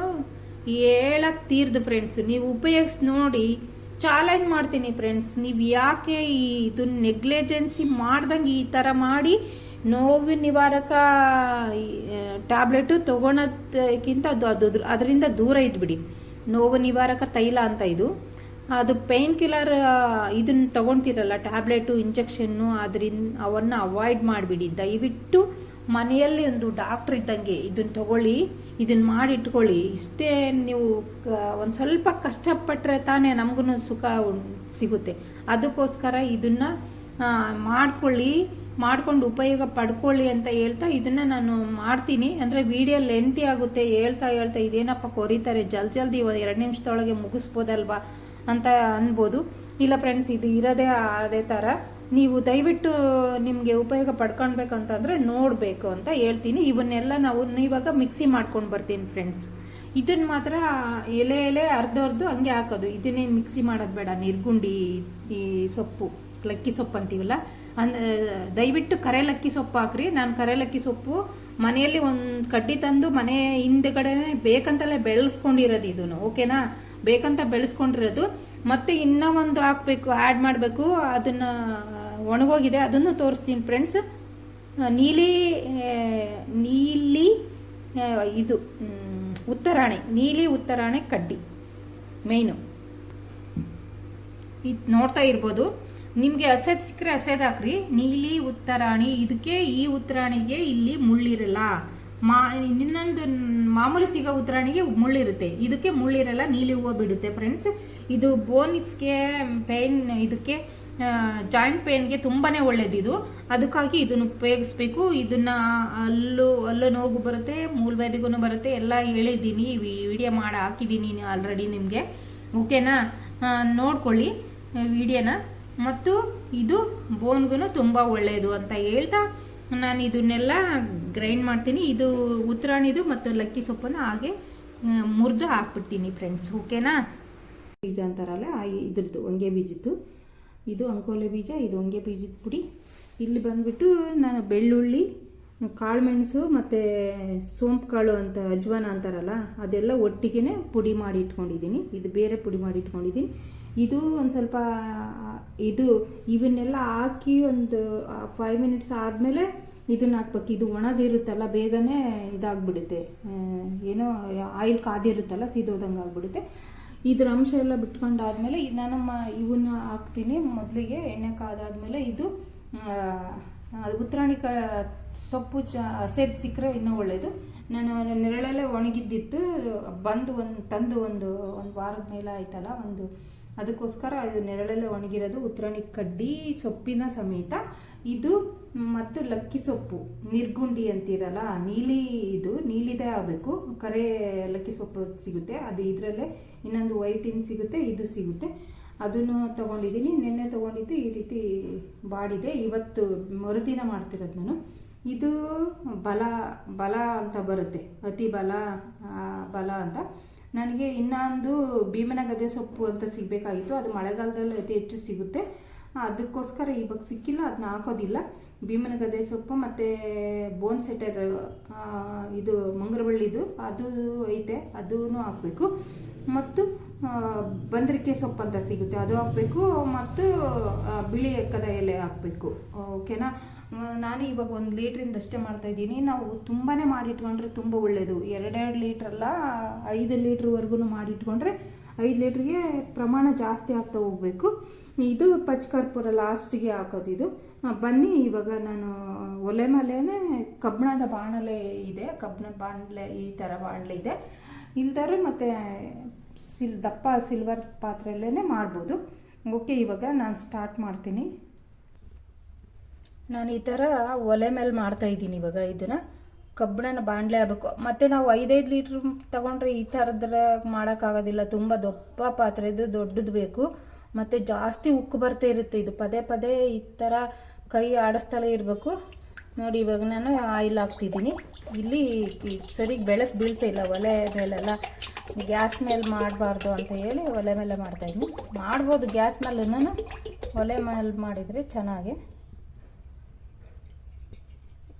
ಹೇಳಕ್ಕೆ ತೀರ್ದು ಫ್ರೆಂಡ್ಸ್ ನೀವು ಉಪಯೋಗಿಸಿ ನೋಡಿ, ಚಾಲೆಂಜ್ ಮಾಡ್ತೀನಿ ಫ್ರೆಂಡ್ಸ್ ನೀವು ಯಾಕೆ ಈ ಇದನ್ನ ನೆಗ್ಲೆಜೆನ್ಸಿ ಮಾಡ್ದಂಗೆ ಈ ಥರ ಮಾಡಿ ನೋವು ನಿವಾರಕ ಟ್ಯಾಬ್ಲೆಟು ತೊಗೊಳೋದಕ್ಕಿಂತ ಅದು ಅದು ಅದರಿಂದ ದೂರ ಇದ್ಬಿಡಿ. ನೋವು ನಿವಾರಕ ತೈಲ ಅಂತ ಇದು. ಅದು ಪೇನ್ ಕಿಲ್ಲರ್ ಇದನ್ನ ತಗೊಳ್ತಿರಲ್ಲ ಟ್ಯಾಬ್ಲೆಟು ಇಂಜೆಕ್ಷನ್ನು ಅದರಿಂದ ಅವನ್ನ ಅವಾಯ್ಡ್ ಮಾಡಿಬಿಡಿ. ದಯವಿಟ್ಟು ಮನೆಯಲ್ಲಿ ಒಂದು ಡಾಕ್ಟ್ರ್ ಇದ್ದಂಗೆ ಇದನ್ನ ತಗೊಳ್ಳಿ ಇದನ್ನ ಮಾಡಿಟ್ಕೊಳ್ಳಿ. ಇಷ್ಟೇ ನೀವು ಒಂದು ಸ್ವಲ್ಪ ಕಷ್ಟಪಟ್ಟರೆ ತಾನೇ ನಮಗೂ ಸುಖ ಸಿಗುತ್ತೆ. ಅದಕ್ಕೋಸ್ಕರ ಇದನ್ನ ಮಾಡ್ಕೊಳ್ಳಿ, ಮಾಡ್ಕೊಂಡು ಉಪಯೋಗ ಪಡ್ಕೊಳ್ಳಿ ಅಂತ ಹೇಳ್ತಾ ಇದನ್ನ ನಾನು ಮಾಡ್ತೀನಿ. ಅಂದ್ರೆ ವಿಡಿಯೋ ಲೆಂತಿ ಆಗುತ್ತೆ. ಹೇಳ್ತಾ ಹೇಳ್ತಾ ಇದೇನಪ್ಪ ಕೊರಿತಾರೆ? ಜಲ್ದಿ ಜಲ್ದಿ ಎರಡು ನಿಮಿಷದೊಳಗೆ ಮುಗಿಸ್ಬೋದಲ್ವಾ? ಅಂತ ಅನ್ಬೋದು. ಇಲ್ಲ ಫ್ರೆಂಡ್ಸ್ ಇದು ಇರೋದೇ ಅದೇ ಥರ ನೀವು ದಯವಿಟ್ಟು ನಿಮಗೆ ಉಪಯೋಗ ಪಡ್ಕೊಳ್ಬೇಕಂತಂದ್ರೆ ನೋಡಬೇಕು ಅಂತ ಹೇಳ್ತೀನಿ. ಇವನ್ನೆಲ್ಲ ನಾವು ಇವಾಗ ಮಿಕ್ಸಿ ಮಾಡ್ಕೊಂಡು ಬರ್ತೀನಿ ಫ್ರೆಂಡ್ಸ್ ಇದನ್ನ ಮಾತ್ರ ಎಲೆ ಎಲೆ ಅರ್ಧ ಅರ್ಧ ಹಂಗೆ ಹಾಕೋದು. ಇದನ್ನೇನು ಮಿಕ್ಸಿ ಮಾಡೋದು ಬೇಡ. ನಿರ್ಗುಂಡಿ, ಈ ಸೊಪ್ಪು, ಲಕ್ಕಿ ಸೊಪ್ಪು ಅಂತೀವಲ್ಲ? ಅಂದ ದಯವಿಟ್ಟು ಕರೆಲಕ್ಕಿ ಸೊಪ್ಪು ಹಾಕ್ರಿ. ನಾನು ಕರೆಲಕ್ಕಿ ಸೊಪ್ಪು ಮನೆಯಲ್ಲಿ ಒಂದು ಕಡ್ಡಿ ತಂದು ಮನೆ ಹಿಂದೆಗಡೆ ಬೇಕಂತಲೇ ಬೆಳೆಸ್ಕೊಂಡಿರೋದು ಇದನ್ನು. ಓಕೆನಾ ಬೇಕಂತ ಬೆಳೆಸ್ಕೊಂಡಿರೋದು. ಮತ್ತೆ ಇನ್ನ ಒಂದು ಹಾಕ್ಬೇಕು ಆ್ಯಡ್ ಮಾಡಬೇಕು, ಅದನ್ನ ಒಣಗೋಗಿದೆ. ಅದನ್ನು ತೋರಿಸ್ತೀನಿ ಫ್ರೆಂಡ್ಸ್ ನೀಲಿ ನೀಲಿ ಇದು ಉತ್ತರಾಣಿ, ನೀಲಿ ಉತ್ತರಾಣಿ ಕಡ್ಡಿ ಮೇಯ್ನು ಇದು ನೋಡ್ತಾ ಇರ್ಬೋದು. ನಿಮಗೆ ಹಸೆದ್ ಸಿಕ್ಕರೆ ಹಸೆದ್ ಹಾಕ್ರಿ. ನೀಲಿ ಉತ್ತರಾಣಿ ಇದಕ್ಕೆ ಈ ಉತ್ತರಾಣಿಗೆ ಇಲ್ಲಿ ಮುಳ್ಳಿರಲ್ಲ. ಮಾ ಇನ್ನೊಂದು ಮಾಮೂಲಿ ಸಿಗೋ ಉತ್ತರಾಣಿಗೆ ಮುಳ್ಳಿರುತ್ತೆ. ಇದಕ್ಕೆ ಮುಳ್ಳಿರಲ್ಲ, ನೀಲಿ ಹೂವು ಬಿಡುತ್ತೆ ಫ್ರೆಂಡ್ಸ್ ಇದು ಬೋನ್ಸ್ಗೆ ಪೇನ್ ಇದಕ್ಕೆ ಜಾಯಿಂಟ್ ಪೇನ್ಗೆ ತುಂಬಾನೇ ಒಳ್ಳೇದಿದು ಅದಕ್ಕಾಗಿ ಇದನ್ನು ಉಪಯೋಗಿಸ್ಬೇಕು. ಇದನ್ನ ಅಲ್ಲೂ ಅಲ್ಲೂ ನೋವು ಬರುತ್ತೆ ಮೂಲವೇದಿಗೂ ಬರುತ್ತೆ. ಎಲ್ಲ ಹೇಳಿದ್ದೀನಿ ವಿಡಿಯೋ ಮಾಡಿ ಹಾಕಿದ್ದೀನಿ ಆಲ್ರೆಡಿ ನಿಮಗೆ. ಓಕೆನಾ ನೋಡ್ಕೊಳ್ಳಿ ವಿಡಿಯೋನ ಮತ್ತು ಇದು ಬೋನ್ಗೂ ತುಂಬ ಒಳ್ಳೆಯದು ಅಂತ ಹೇಳ್ತಾ ನಾನು ಇದನ್ನೆಲ್ಲ ಗ್ರೈಂಡ್ ಮಾಡ್ತೀನಿ. ಇದು ಉತ್ತರಾಣಿದು ಮತ್ತು ಲಕ್ಕಿ ಸೊಪ್ಪನ್ನು ಹಾಗೆ ಮುರಿದು ಹಾಕ್ಬಿಡ್ತೀನಿ ಫ್ರೆಂಡ್ಸ್ ಓಕೆನಾ ಬೀಜ ಅಂತಾರಲ್ಲ ಇದ್ರದ್ದು ಹೊಂಗೆ ಬೀಜದ್ದು. ಇದು ಅಂಕೋಲೆ ಬೀಜ, ಇದು ಹೊಂಗೆ ಬೀಜದ ಪುಡಿ. ಇಲ್ಲಿ ಬಂದುಬಿಟ್ಟು ನಾನು ಬೆಳ್ಳುಳ್ಳಿ ಕಾಳುಮೆಣಸು ಮತ್ತು ಸೋಂಪು ಕಾಳು ಅಂತ ಅಜ್ವಾನ ಅಂತಾರಲ್ಲ, ಅದೆಲ್ಲ ಒಟ್ಟಿಗೆ ಪುಡಿ ಮಾಡಿ ಇಟ್ಕೊಂಡಿದ್ದೀನಿ. ಇದು ಬೇರೆ ಪುಡಿ ಮಾಡಿ ಇಟ್ಕೊಂಡಿದ್ದೀನಿ. ಇದು ಒಂದು ಸ್ವಲ್ಪ, ಇದು ಇವನ್ನೆಲ್ಲ ಹಾಕಿ ಒಂದು ಫೈವ್ ಮಿನಿಟ್ಸ್ ಆದಮೇಲೆ ಇದನ್ನ ಹಾಕ್ಬೇಕು. ಇದು ಒಣದಿರುತ್ತಲ್ಲ ಬೇಗನೆ ಇದಾಗ್ಬಿಡುತ್ತೆ. ಏನೋ ಆಯಿಲ್ ಕಾದಿರುತ್ತಲ್ಲ ಸೀದೋದಂಗೆ ಆಗ್ಬಿಡುತ್ತೆ. ಇದ್ರ ಅಂಶ ಎಲ್ಲ ಬಿಟ್ಕೊಂಡಾದ್ಮೇಲೆ ನಾನು ಇವನ್ನ ಹಾಕ್ತೀನಿ. ಮೊದಲಿಗೆ ಎಣ್ಣೆ ಕಾದಾದ್ಮೇಲೆ ಇದು ಅದು ಉತ್ತರಾಣಿ ಕ ಸೊಪ್ಪು ಚ ಸೇದ್ ಸಿಕ್ಕರೆ ಇನ್ನೂ ಒಳ್ಳೆಯದು ನಾನು ನೆರಳಲ್ಲೇ ಒಣಗಿದ್ದಿತ್ತು, ಬಂದು ಒಂದು, ತಂದು ಒಂದು ಒಂದು ವಾರದ ಮೇಲೆ ಆಯ್ತಲ್ಲ, ಒಂದು, ಅದಕ್ಕೋಸ್ಕರ ಇದು ನೆರಳಲ್ಲೇ ಒಣಗಿರೋದು ಉತ್ತರಾಣಿ ಕಡ್ಡಿ ಸೊಪ್ಪಿನ ಸಮೇತ. ಇದು ಮತ್ತು ಲಕ್ಕಿ ಸೊಪ್ಪು, ನಿರ್ಗುಂಡಿ ಅಂತೀರಲ್ಲ ನೀಲಿ ಇದು, ನೀಲಿದೇ ಆಗಬೇಕು. ಕರೆ ಲಕ್ಕಿ ಸೊಪ್ಪು ಸಿಗುತ್ತೆ, ಅದು ಇದರಲ್ಲೇ ಇನ್ನೊಂದು ವೈಟಿನ್ ಸಿಗುತ್ತೆ, ಇದು ಸಿಗುತ್ತೆ. ಅದನ್ನು ತಗೊಂಡಿದ್ದೀನಿ, ನಿನ್ನೆ ತೊಗೊಂಡಿದ್ದು ಈ ರೀತಿ ಬಾಡಿದೆ ಇವತ್ತು ಮರುದಿನ ಮಾಡ್ತಿರೋದು ನಾನು. ಇದು ಬಲ ಬಲ ಅಂತ ಬರುತ್ತೆ, ಅತಿ ಬಲ ಬಲ ಅಂತ. ನನಗೆ ಇನ್ನೊಂದು ಭೀಮನ ಗದ್ದೆ ಸೊಪ್ಪು ಅಂತ ಸಿಗಬೇಕಾಗಿತ್ತು. ಅದು ಮಳೆಗಾಲದಲ್ಲಿ ಅತಿ ಹೆಚ್ಚು ಸಿಗುತ್ತೆ. ಅದಕ್ಕೋಸ್ಕರ ಇವಾಗ ಸಿಕ್ಕಿಲ್ಲ ಅದನ್ನ ಹಾಕೋದಿಲ್ಲ. ಭೀಮನ ಗದ್ದೆ ಸೊಪ್ಪು ಮತ್ತು ಬೋನ್ ಸೆಟರ್ ಇದು ಮಂಗರಬಳ್ಳಿದು ಅದು ಐತೆ ಅದೂ ಹಾಕಬೇಕು. ಮತ್ತು ಬಂದ್ರಿಕೆ ಸೊಪ್ಪು ಅಂತ ಸಿಗುತ್ತೆ, ಅದು ಹಾಕಬೇಕು, ಮತ್ತು ಬಿಳಿ ಎಕ್ಕದ ಎಲೆ ಹಾಕಬೇಕು. ಓಕೆನಾ? ನಾನು ಇವಾಗ ಒಂದು ಲೀಟ್ರಿಂದ ಅಷ್ಟೇ ಮಾಡ್ತಾ ಇದ್ದೀನಿ. ನಾವು ತುಂಬಾ ಮಾಡಿಟ್ಕೊಂಡ್ರೆ ತುಂಬ ಒಳ್ಳೆಯದು ಎರಡೆರಡು ಲೀಟ್ರಲ್ಲ, ಐದು ಲೀಟ್ರ್ವರೆಗೂ ಮಾಡಿಟ್ಕೊಂಡ್ರೆ ಐದು ಲೀಟ್ರಿಗೆ ಪ್ರಮಾಣ ಜಾಸ್ತಿ ಆಗ್ತಾ ಹೋಗಬೇಕು. ಇದು ಪಚ್ಕರ್ಪೂರ ಲಾಸ್ಟಿಗೆ ಹಾಕೋದಿದು ಬನ್ನಿ, ಇವಾಗ ನಾನು ಒಲೆ ಮೇಲೇ ಕಬ್ಬಿಣದ ಬಾಣಲೆ ಇದೆ. ಕಬ್ಬಿಣದ ಬಾಣಲೆ, ಈ ಥರ ಬಾಣಲೆ ಇದೆ. ಇಲ್ದಾರೆ ಮತ್ತು ಸಿಲ್, ದಪ್ಪ ಸಿಲ್ವರ್ ಪಾತ್ರೆಯಲ್ಲೇ ಮಾಡ್ಬೋದು. ಓಕೆ, ಇವಾಗ ನಾನು ಸ್ಟಾರ್ಟ್ ಮಾಡ್ತೀನಿ. ನಾನು ಈ ಥರ ಒಲೆ ಮೇಲೆ ಮಾಡ್ತಾ ಇದ್ದೀನಿ ಇವಾಗ ಇದನ್ನು. ಕಬ್ಬಿಣನ ಬಾಣಲೆ ಆಗಬೇಕು. ಮತ್ತು ನಾವು ಐದೈದು ಲೀಟ್ರ್ ತಗೊಂಡ್ರೆ ಈ ಥರದ್ರ ಮಾಡೋಕ್ಕಾಗೋದಿಲ್ಲ. ತುಂಬ ದಪ್ಪ ಪಾತ್ರೆದು ದೊಡ್ಡದು ಬೇಕು. ಮತ್ತು ಜಾಸ್ತಿ ಉಕ್ಕು ಬರ್ತಾ ಇರುತ್ತೆ. ಇದು ಪದೇ ಪದೇ ಈ ಥರ ಕೈ ಆಡಿಸ್ತಲೇ ಇರಬೇಕು. ನೋಡಿ, ಇವಾಗ ನಾನು ಆಯಿಲ್ ಹಾಕ್ತಿದ್ದೀನಿ. ಇಲ್ಲಿ ಸರಿ ಸರಿಗೆ ಬೆಳಕು ಬೀಳ್ತಾ ಇಲ್ಲ, ಒಲೆ ಮೇಲೆಲ್ಲ. ಗ್ಯಾಸ್ ಮೇಲೆ ಮಾಡಬಾರ್ದು ಅಂತ ಹೇಳಿ ಒಲೆ ಮೇಲೆ ಮಾಡ್ತಾಯಿದ್ದೀನಿ ಮಾಡ್ಬೋದು ಗ್ಯಾಸ್ ಮೇಲೆ ಒಲೆ ಮೇಲೆ ಮಾಡಿದರೆ ಚೆನ್ನಾಗಿ.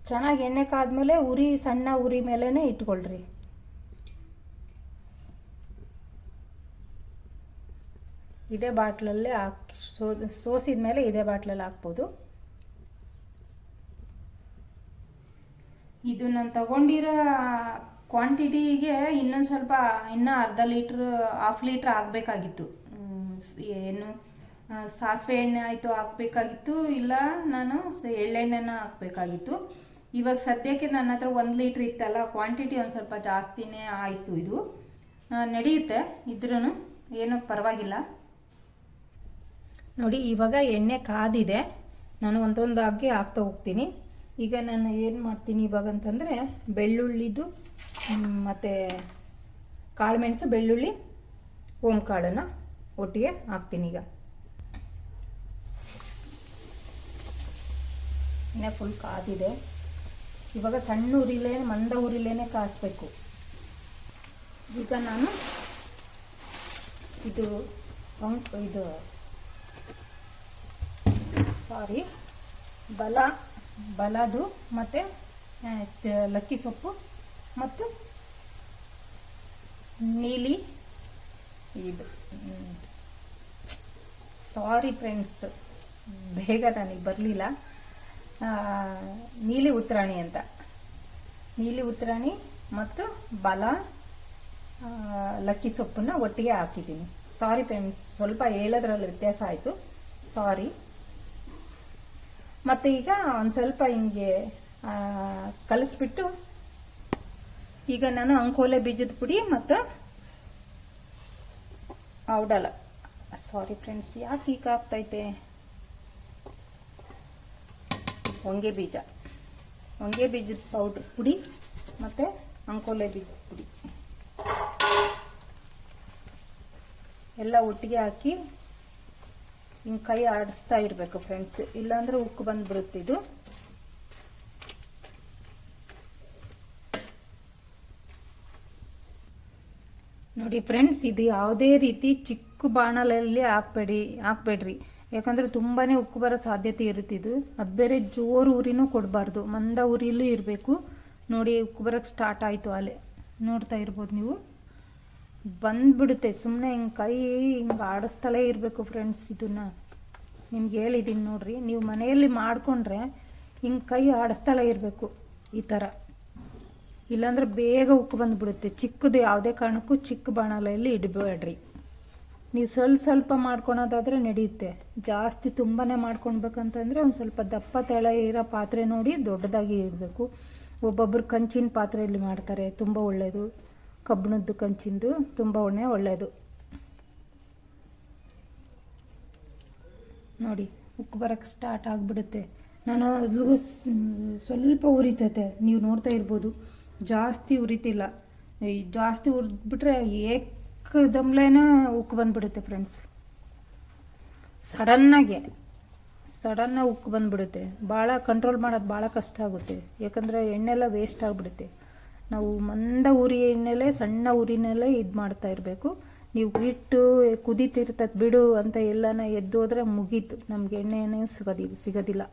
ಚೆನ್ನಾಗಿ ಎಣ್ಣೆ ಕಾದ್ಮೇಲೆ ಉರಿ, ಸಣ್ಣ ಉರಿ ಮೇಲೇ ಇಟ್ಕೊಳ್ರಿ. ಇದೇ ಬಾಟ್ಲಲ್ಲೇ ಹಾಕಿ ಸೋ ಸೋಸಿದ ಮೇಲೆ ಇದೇ ಬಾಟ್ಲಲ್ಲಿ ಹಾಕ್ಬೋದು. ಇದು ನಾನು ತಗೊಂಡಿರೋ ಕ್ವಾಂಟಿಟಿಗೆ ಇನ್ನೊಂದು ಸ್ವಲ್ಪ, ಇನ್ನೂ ಅರ್ಧ ಲೀಟ್ರ್ ಹಾಫ್ ಲೀಟ್ರ್ ಆಗಬೇಕಾಗಿತ್ತು. ಏನು ಸಾಸಿವೆ ಎಣ್ಣೆ ಆಯಿತು ಹಾಕ್ಬೇಕಾಗಿತ್ತು ಇಲ್ಲ ನಾನು ಎಳ್ಳೆಣ್ಣೆನ ಹಾಕ್ಬೇಕಾಗಿತ್ತು. ಇವಾಗ ಸದ್ಯಕ್ಕೆ ನನ್ನ ಹತ್ರ ಒಂದು ಲೀಟ್ರ್ ಇತ್ತಲ್ಲ ಕ್ವಾಂಟಿಟಿ ಒಂದು ಸ್ವಲ್ಪ ಜಾಸ್ತಿನೇ ಆಯಿತು ಇದು. ನಡೆಯುತ್ತೆ ಇದ್ರೂ ಏನೂ ಪರವಾಗಿಲ್ಲ. ನೋಡಿ, ಇವಾಗ ಎಣ್ಣೆ ಕಾದಿದೆ. ನಾನು ಒಂದೊಂದಾಗಿ ಹಾಕ್ತಾ ಹೋಗ್ತೀನಿ. ಈಗ ನಾನು ಏನು ಮಾಡ್ತೀನಿ ಇವಾಗ ಅಂತಂದರೆ ಬೆಳ್ಳುಳ್ಳಿದು ಮತ್ತು ಕಾಳುಮೆಣಸು, ಬೆಳ್ಳುಳ್ಳಿ ಕಾಳನ್ನು ಒಟ್ಟಿಗೆ ಹಾಕ್ತೀನಿ ಈಗ. ಇನ್ನ ಫುಲ್ ಕಾದಿದೆ. ಇವಾಗ ಸಣ್ಣ ಉರಿಲೇ ಮಂದ ಉರಿಲೇನೆ ಕಾಯಿಸ್ಬೇಕು ಈಗ ನಾನು ಇದು ಇದು ಸಾರಿ ಬಲ ಬಲದು ಮತ್ತು ಲಕ್ಕಿ ಸೊಪ್ಪು ಮತ್ತು ನೀಲಿ ಇದು. ಸಾರಿ ಫ್ರೆಂಡ್ಸ್ ಬೇಗ ನನಗೆ ಬರಲಿಲ್ಲ. ನೀಲಿ ಉತ್ತರಾಣಿ ಅಂತ. ನೀಲಿ ಉತ್ತರಾಣಿ ಮತ್ತು ಬಲ ಲಕ್ಕಿ ಸೊಪ್ಪನ್ನು ಒಟ್ಟಿಗೆ ಹಾಕಿದ್ದೀನಿ. ಸಾರಿ ಫ್ರೆಂಡ್ಸ್ ಸ್ವಲ್ಪ ಹೇಳೋದ್ರಲ್ಲಿ ವ್ಯತ್ಯಾಸ ಆಯಿತು. ಸಾರಿ ಮತ್ತು ಈಗ ಒಂದು ಸ್ವಲ್ಪ ಹಿಂಗೆ ಕಲಿಸ್ಬಿಟ್ಟು ಈಗ ನಾನು ಅಂಕೋಲೆ ಬೀಜದ ಪುಡಿ ಮತ್ತು ಔಡಲ. ಸಾರಿ ಫ್ರೆಂಡ್ಸ್ ಯಾಕೆ ಈಗ ಆಗ್ತೈತೆ? ಹೊಂಗೆ ಬೀಜ. ಹೊಂಗೆ ಬೀಜದ ಪೌಡ್ರ್ ಪುಡಿ ಮತ್ತು ಅಂಕೋಲೆ ಬೀಜದ ಪುಡಿ. ಎಲ್ಲ ಒಟ್ಟಿಗೆ ಹಾಕಿ ಹಿಂಗೆ ಕೈ ಆಡಿಸ್ತಾ ಇರಬೇಕು ಫ್ರೆಂಡ್ಸ್ ಇಲ್ಲಾಂದ್ರೆ ಉಕ್ಕು ಬಂದ್ಬಿಡುತ್ತೆ ಇದು. ನೋಡಿ ಫ್ರೆಂಡ್ಸ್ ಇದು ಯಾವುದೇ ರೀತಿ ಚಿಕ್ಕ ಬಾಣಲಲ್ಲಿ ಹಾಕ್ಬೇಡಿ, ಹಾಕ್ಬೇಡ್ರಿ. ಯಾಕಂದ್ರೆ ತುಂಬಾನೇ ಉಕ್ಕು ಬರೋ ಸಾಧ್ಯತೆ ಇರುತ್ತೆ ಇದು. ಅದು ಬೇರೆ ಜೋರು ಉರಿನೂ ಕೊಡಬಾರ್ದು. ಮಂದ ಉರಿಲೂ ಇರಬೇಕು. ನೋಡಿ ಉಕ್ಕು ಬರೋಕ್ಕೆ ಸ್ಟಾರ್ಟ್ ಆಯಿತು ಅಲೆ. ನೋಡ್ತಾ ಇರ್ಬೋದು ನೀವು. ಬಂದ್ಬಿಡುತ್ತೆ. ಸುಮ್ಮನೆ ಹಿಂಗೆ ಕೈ ಹಿಂಗೆ ಆಡಿಸ್ತಲೇ ಇರಬೇಕು ಫ್ರೆಂಡ್ಸ್ ಇದನ್ನ. ನಿಮ್ಗೆ ಹೇಳಿದ್ದೀನಿ ನೋಡ್ರಿ, ನೀವು ಮನೆಯಲ್ಲಿ ಮಾಡಿಕೊಂಡ್ರೆ ಹಿಂಗೆ ಕೈ ಆಡಿಸ್ತಲೇ ಇರಬೇಕು ಈ ಥರ ಇಲ್ಲಾಂದ್ರೆ ಬೇಗ ಉಕ್ಕು ಬಂದುಬಿಡುತ್ತೆ. ಚಿಕ್ಕದು ಯಾವುದೇ ಕಾರಣಕ್ಕೂ ಚಿಕ್ಕ ಬಾಣಲೆಯಲ್ಲಿ ಇಡಬೇಡ್ರಿ. ನೀವು ಸ್ವಲ್ಪ ಸ್ವಲ್ಪ ಮಾಡ್ಕೊಳೋದಾದರೆ ನಡೆಯುತ್ತೆ. ಜಾಸ್ತಿ ತುಂಬಾ ಮಾಡ್ಕೊಳ್ಬೇಕಂತಂದರೆ ಒಂದು ಸ್ವಲ್ಪ ದಪ್ಪ ತೆಳ ಇರೋ ಪಾತ್ರೆ ನೋಡಿ ದೊಡ್ಡದಾಗಿ ಇಡಬೇಕು. ಒಬ್ಬೊಬ್ರು ಕಂಚಿನ ಪಾತ್ರೆಯಲ್ಲಿ ಮಾಡ್ತಾರೆ, ತುಂಬ ಒಳ್ಳೆಯದು ಕಬ್ಬಿಣದ್ದು ಕಂಚಿಂದು ತುಂಬ ಒಣೆ ಒಳ್ಳೆಯದು. ನೋಡಿ, ಉಕ್ಕು ಬರೋಕ್ಕೆ ಸ್ಟಾರ್ಟ್ ಆಗಿಬಿಡುತ್ತೆ. ನಾನು ಅದು ಸ್ವಲ್ಪ ಉರಿತೈತೆ. ನೀವು ನೋಡ್ತಾ ಇರ್ಬೋದು. ಜಾಸ್ತಿ ಉರಿತಿಲ್ಲ. ಜಾಸ್ತಿ ಉರಿದ್ಬಿಟ್ರೆ ಏಕದಮ್ಲೇನ ಉಕ್ಕು ಬಂದುಬಿಡುತ್ತೆ ಫ್ರೆಂಡ್ಸ್ ಸಡನ್ನಾಗೆ ಸಡನ್ನಾಗಿ ಉಕ್ಕು ಬಂದುಬಿಡುತ್ತೆ. ಭಾಳ ಕಂಟ್ರೋಲ್ ಮಾಡೋದು ಭಾಳ ಕಷ್ಟ ಆಗುತ್ತೆ. ಯಾಕಂದರೆ ಎಣ್ಣೆಲ್ಲ ವೇಸ್ಟ್ ಆಗಿಬಿಡುತ್ತೆ. ನಾವು ಮಂದ ಉರಿನಲ್ಲೇ ಸಣ್ಣ ಉರಿನಲ್ಲೇ ಇದು ಮಾಡ್ತಾ ಇರಬೇಕು. ನೀವು ಇಟ್ಟು ಕುದೀತಿರ್ತದೆ ಬಿಡು ಅಂತ ಎಲ್ಲನ ಎದ್ದು ಹೋದ್ರೆ ಮುಗೀತು. ನಮ್ಗೆ ಎಣ್ಣೆನೇ ಸಿಗೋದಿ, ಸಿಗೋದಿಲ್ಲ.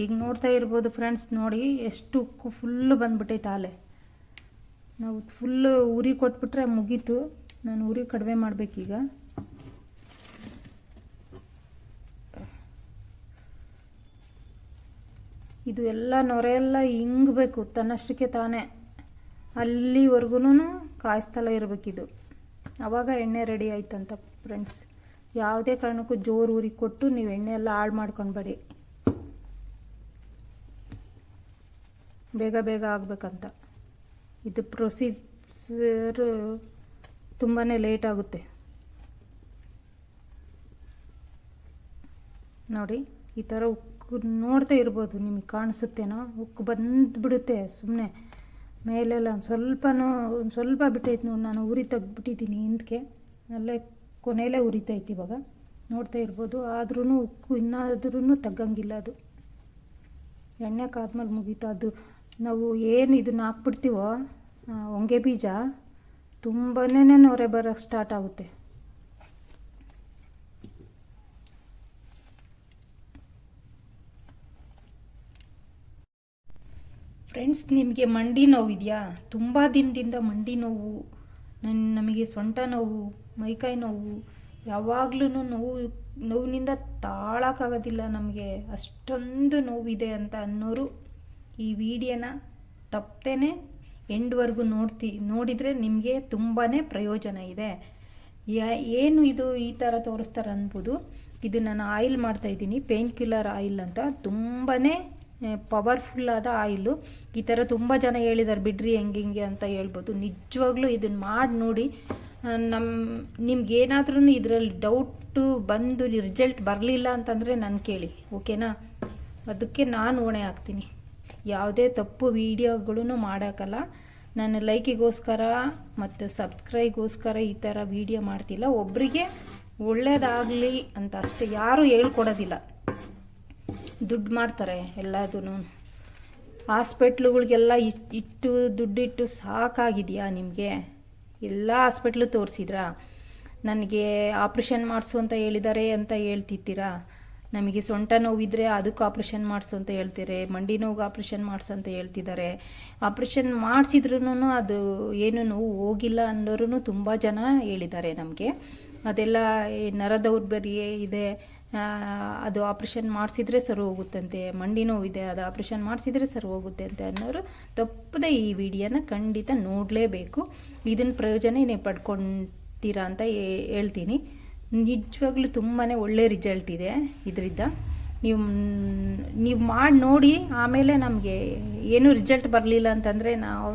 ಈಗ ನೋಡ್ತಾ ಇರ್ಬೋದು ಫ್ರೆಂಡ್ಸ್, ನೋಡಿ ಎಷ್ಟು ಉಕ್ಕು ಫುಲ್ಲು ಬಂದ್ಬಿಟ್ಟೈತೆ ಆಲೆ. ನಾವು ಫುಲ್ಲು ಉರಿ ಕೊಟ್ಬಿಟ್ರೆ ಮುಗೀತು. ನಾನು ಉರಿ ಕಡಿಮೆ ಮಾಡಬೇಕೀಗ. ಇದು ಎಲ್ಲ ನೊರೆಯೆಲ್ಲ ಹಿಂಗಬೇಕು ತನ್ನಷ್ಟಕ್ಕೆ ತಾನೇ. ಅಲ್ಲಿವರೆಗೂ ಕಾಯಿಸ್ತಲೇ ಇರಬೇಕಿದು. ಆವಾಗ ಎಣ್ಣೆ ರೆಡಿ ಆಯ್ತಂತ ಫ್ರೆಂಡ್ಸ್ ಯಾವುದೇ ಕಾರಣಕ್ಕೂ ಜೋರು ಊರಿಗೆ ಕೊಟ್ಟು ನೀವು ಎಣ್ಣೆ ಎಲ್ಲ ಹಾಳು ಮಾಡ್ಕೊಂಡ್ಬೇಡಿ ಬೇಗ ಬೇಗ ಆಗಬೇಕಂತ. ಇದು ಪ್ರೊಸೀಜರ್ ತುಂಬಾ ಲೇಟ್ ಆಗುತ್ತೆ. ನೋಡಿ, ಈ ಥರ ನೋಡ್ತಾ ಇರ್ಬೋದು, ನಿಮಗೆ ಕಾಣಿಸುತ್ತೇನೋ? ಉಕ್ಕು ಬಂದುಬಿಡುತ್ತೆ ಸುಮ್ಮನೆ ಮೇಲೆಲ್ಲ ಒಂದು ಸ್ವಲ್ಪನೂ, ಒಂದು ಸ್ವಲ್ಪ ಬಿಟ್ಟೈತೆ ನೋಡಿ, ನಾನು ಉರಿ ತೆಗ್ದುಬಿಟ್ಟಿದ್ದೀನಿ ಹಿಂದಕ್ಕೆ ಅಲ್ಲೇ ಕೊನೆಯಲ್ಲೇ ಉರಿತೈತೆ ಇವಾಗ. ನೋಡ್ತಾ ಇರ್ಬೋದು ಆದ್ರೂ ಉಕ್ಕು ಇನ್ನಾದ್ರೂ ತಗ್ಗಂಗಿಲ್ಲ ಅದು. ಎಣ್ಣೆ ಕಾದ್ಮೇಲೆ ಮುಗೀತು. ಅದು ನಾವು ಏನು ಇದನ್ನ ಹಾಕ್ಬಿಡ್ತೀವೋ ಹೊಂಗೆ ಬೀಜ ತುಂಬನೇ ನೊರೆ ಬರೋಕ್ಕೆ ಸ್ಟಾರ್ಟ್ ಆಗುತ್ತೆ. ಫ್ರೆಂಡ್ಸ್ ನಿಮಗೆ ಮಂಡಿ ನೋವಿದೆಯಾ? ತುಂಬ ದಿನದಿಂದ ಮಂಡಿ ನೋವು ನನ್ನ ನಮಗೆ ಸೊಂಟ ನೋವು ಮೈಕೈ ನೋವು ಯಾವಾಗ್ಲೂ ನೋವು, ನೋವಿನಿಂದ ತಾಳಕ್ಕಾಗೋದಿಲ್ಲ ನಮಗೆ. ಅಷ್ಟೊಂದು ನೋವಿದೆ ಅಂತ ಅನ್ನೋರು ಈ ವಿಡಿಯೋನ ತಪ್ಪದೇನೆ ಎಂಡ್ವರೆಗೂ ನೋಡ್ತಿ, ನೋಡಿದರೆ ನಿಮಗೆ ತುಂಬಾ ಪ್ರಯೋಜನ ಇದೆ. ಏನು ಇದು ಈ ಥರ ತೋರಿಸ್ತಾರೆ ಅನ್ಬೋದು. ಇದು ನಾನು ಆಯಿಲ್ ಮಾಡ್ತಾಯಿದ್ದೀನಿ ಪೇನ್ ಕಿಲ್ಲರ್ ಆಯಿಲ್ ಅಂತ. ತುಂಬಾ ಪವರ್ಫುಲ್ ಆದ ಆಯಿಲು. ಈ ಥರ ತುಂಬ ಜನ ಹೇಳಿದ್ದಾರೆ ಬಿಡ್ರಿ ಹೆಂಗೆ ಹಿಂಗೆ ಅಂತ ಹೇಳ್ಬೋದು. ನಿಜವಾಗ್ಲೂ ಇದನ್ನು ಮಾಡಿ ನೋಡಿ ನಮ್ಮ ನಿಮ್ಗೇನಾದ್ರೂ ಇದರಲ್ಲಿ ಡೌಟು ಬಂದು ರಿಸಲ್ಟ್ ಬರಲಿಲ್ಲ ಅಂತಂದರೆ ನಾನು ಕೇಳಿ, ಓಕೆನಾ? ಅದಕ್ಕೆ ನಾನು ಓಣೆ ಹಾಕ್ತೀನಿ ಯಾವುದೇ ತಪ್ಪು ವೀಡಿಯೋಗಳೂ ಮಾಡೋಕ್ಕಲ್ಲ ನಾನು ಲೈಕಿಗೋಸ್ಕರ ಮತ್ತು ಸಬ್ಸ್ಕ್ರೈಬ್ಗೋಸ್ಕರ ಈ ಥರ ವೀಡಿಯೋ ಮಾಡ್ತಿಲ್ಲ. ಒಬ್ಬರಿಗೆ ಒಳ್ಳೆಯದಾಗಲಿ ಅಂತ ಅಷ್ಟೇ. ಯಾರೂ ಹೇಳ್ಕೊಡೋದಿಲ್ಲ. ದುಡ್ಡು ಮಾಡ್ತಾರೆ ಎಲ್ಲದೂ ಹಾಸ್ಪಿಟ್ಲುಗಳಿಗೆಲ್ಲ ಇಟ್ಟು ದುಡ್ಡಿಟ್ಟು ಸಾಕಾಗಿದೆಯಾ ನಿಮಗೆ? ಎಲ್ಲ ಹಾಸ್ಪಿಟ್ಲು ತೋರಿಸಿದ್ರಾ? ನನಗೆ ಆಪ್ರೇಷನ್ ಮಾಡಿಸು ಅಂತ ಹೇಳಿದ್ದಾರೆ ಅಂತ ಹೇಳ್ತಿದ್ದೀರಾ? ನಮಗೆ ಸೊಂಟ ನೋವಿದ್ರೆ ಅದಕ್ಕೆ ಆಪ್ರೇಷನ್ ಮಾಡಿಸು ಅಂತ ಹೇಳ್ತಾರೆ, ಮಂಡಿ ನೋವಿಗೆ ಆಪ್ರೇಷನ್ ಮಾಡಿಸು ಅಂತ ಹೇಳ್ತಿದ್ದಾರೆ. ಆಪ್ರೇಷನ್ ಮಾಡಿಸಿದ್ರೂ ಅದು ಏನು ನೋವು ಹೋಗಿಲ್ಲ ಅನ್ನೋರು ತುಂಬ ಜನ ಹೇಳಿದ್ದಾರೆ ನಮಗೆ. ಅದೆಲ್ಲ ನರ ದೌರ್ಬಲ್ಯ ಇದೆ ಅದು ಆಪ್ರೇಷನ್ ಮಾಡಿಸಿದ್ರೆ ಸರಿ ಹೋಗುತ್ತಂತೆ, ಮಂಡಿ ನೋವಿದೆ, ಅದು ಆಪ್ರೇಷನ್ ಮಾಡಿಸಿದ್ರೆ ಸರಿ ಹೋಗುತ್ತೆ ಅಂತ ಅನ್ನೋರು ತಪ್ಪದೆ ಈ ವಿಡಿಯೋನ ಖಂಡಿತ ನೋಡಲೇಬೇಕು. ಇದನ್ನ ಪ್ರಯೋಜನ ನೀವು ಪಡ್ಕೊತೀರಾ ಅಂತ ಹೇಳ್ತೀನಿ. ನಿಜವಾಗ್ಲೂ ತುಂಬಾ ಒಳ್ಳೆ ರಿಸಲ್ಟ್ ಇದೆ ಇದರಿಂದ. ನೀವು ನೀವು ಮಾಡಿ ನೋಡಿ, ಆಮೇಲೆ ನಮಗೆ ಏನು ರಿಸಲ್ಟ್ ಬರಲಿಲ್ಲ ಅಂತಂದರೆ ನಾವು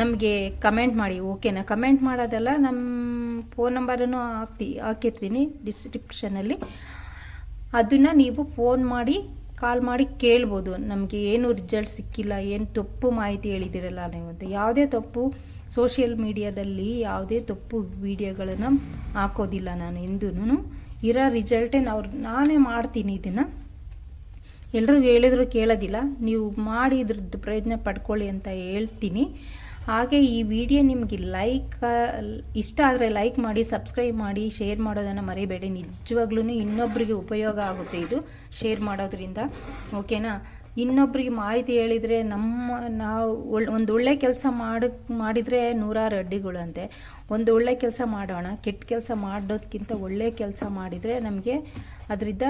ನಮಗೆ ಕಮೆಂಟ್ ಮಾಡಿ ಓಕೆನಾ ಕಮೆಂಟ್ ಮಾಡೋದೆಲ್ಲ ನಮ್ಮ ಫೋನ್ ನಂಬರನ್ನು ಹಾಕ್ತಿ, ಹಾಕಿರ್ತೀನಿ ಡಿಸ್ಕ್ರಿಪ್ಷನಲ್ಲಿ ಅದನ್ನು ನೀವು ಫೋನ್ ಮಾಡಿ ಕಾಲ್ ಮಾಡಿ ಕೇಳ್ಬೋದು. ನಮಗೆ ಏನು ರಿಸಲ್ಟ್ ಸಿಕ್ಕಿಲ್ಲ, ಏನು ತಪ್ಪು ಮಾಹಿತಿ ಹೇಳಿದಿರಲ್ಲ ನೀವು ಅಂತ. ಯಾವುದೇ ತಪ್ಪು ಸೋಷಿಯಲ್ ಮೀಡಿಯಾದಲ್ಲಿ ಯಾವುದೇ ತಪ್ಪು ವಿಡಿಯೋಗಳನ್ನು ಹಾಕೋದಿಲ್ಲ ನಾನು ಎಂದೂ ಇರೋ ರಿಸಲ್ಟೇ ನಾವು ನಾನೇ ಮಾಡ್ತೀನಿ ಇದನ್ನು. ಎಲ್ಲರೂ ಹೇಳಿದ್ರು ಕೇಳೋದಿಲ್ಲ. ನೀವು ಮಾಡಿ ಇದ್ರದ್ದು ಪ್ರಯೋಜನ ಪಡ್ಕೊಳ್ಳಿ ಅಂತ ಹೇಳ್ತೀನಿ. ಹಾಗೆ ಈ ವಿಡಿಯೋ ನಿಮಗೆ ಲೈಕ್ ಇಷ್ಟ ಆದರೆ ಲೈಕ್ ಮಾಡಿ ಸಬ್ಸ್ಕ್ರೈಬ್ ಮಾಡಿ ಶೇರ್ ಮಾಡೋದನ್ನು ಮರಿಬೇಡಿ. ನಿಜವಾಗ್ಲೂ ಇನ್ನೊಬ್ಬರಿಗೆ ಉಪಯೋಗ ಆಗುತ್ತೆ ಇದು ಶೇರ್ ಮಾಡೋದ್ರಿಂದ. ಓಕೆನಾ ಇನ್ನೊಬ್ಬರಿಗೆ ಮಾಹಿತಿ ಹೇಳಿದರೆ ನಮ್ಮ, ನಾವು ಒಂದು ಒಳ್ಳೆ ಕೆಲಸ ಮಾಡಿ, ಮಾಡಿದರೆ ನೂರಾರು ಅಡ್ಡಿಗಳಂತೆ. ಒಂದು ಒಳ್ಳೆ ಕೆಲಸ ಮಾಡೋಣ, ಕೆಟ್ಟ ಕೆಲಸ ಮಾಡೋದಕ್ಕಿಂತ ಒಳ್ಳೆ ಕೆಲಸ ಮಾಡಿದರೆ ನಮಗೆ ಅದರಿಂದ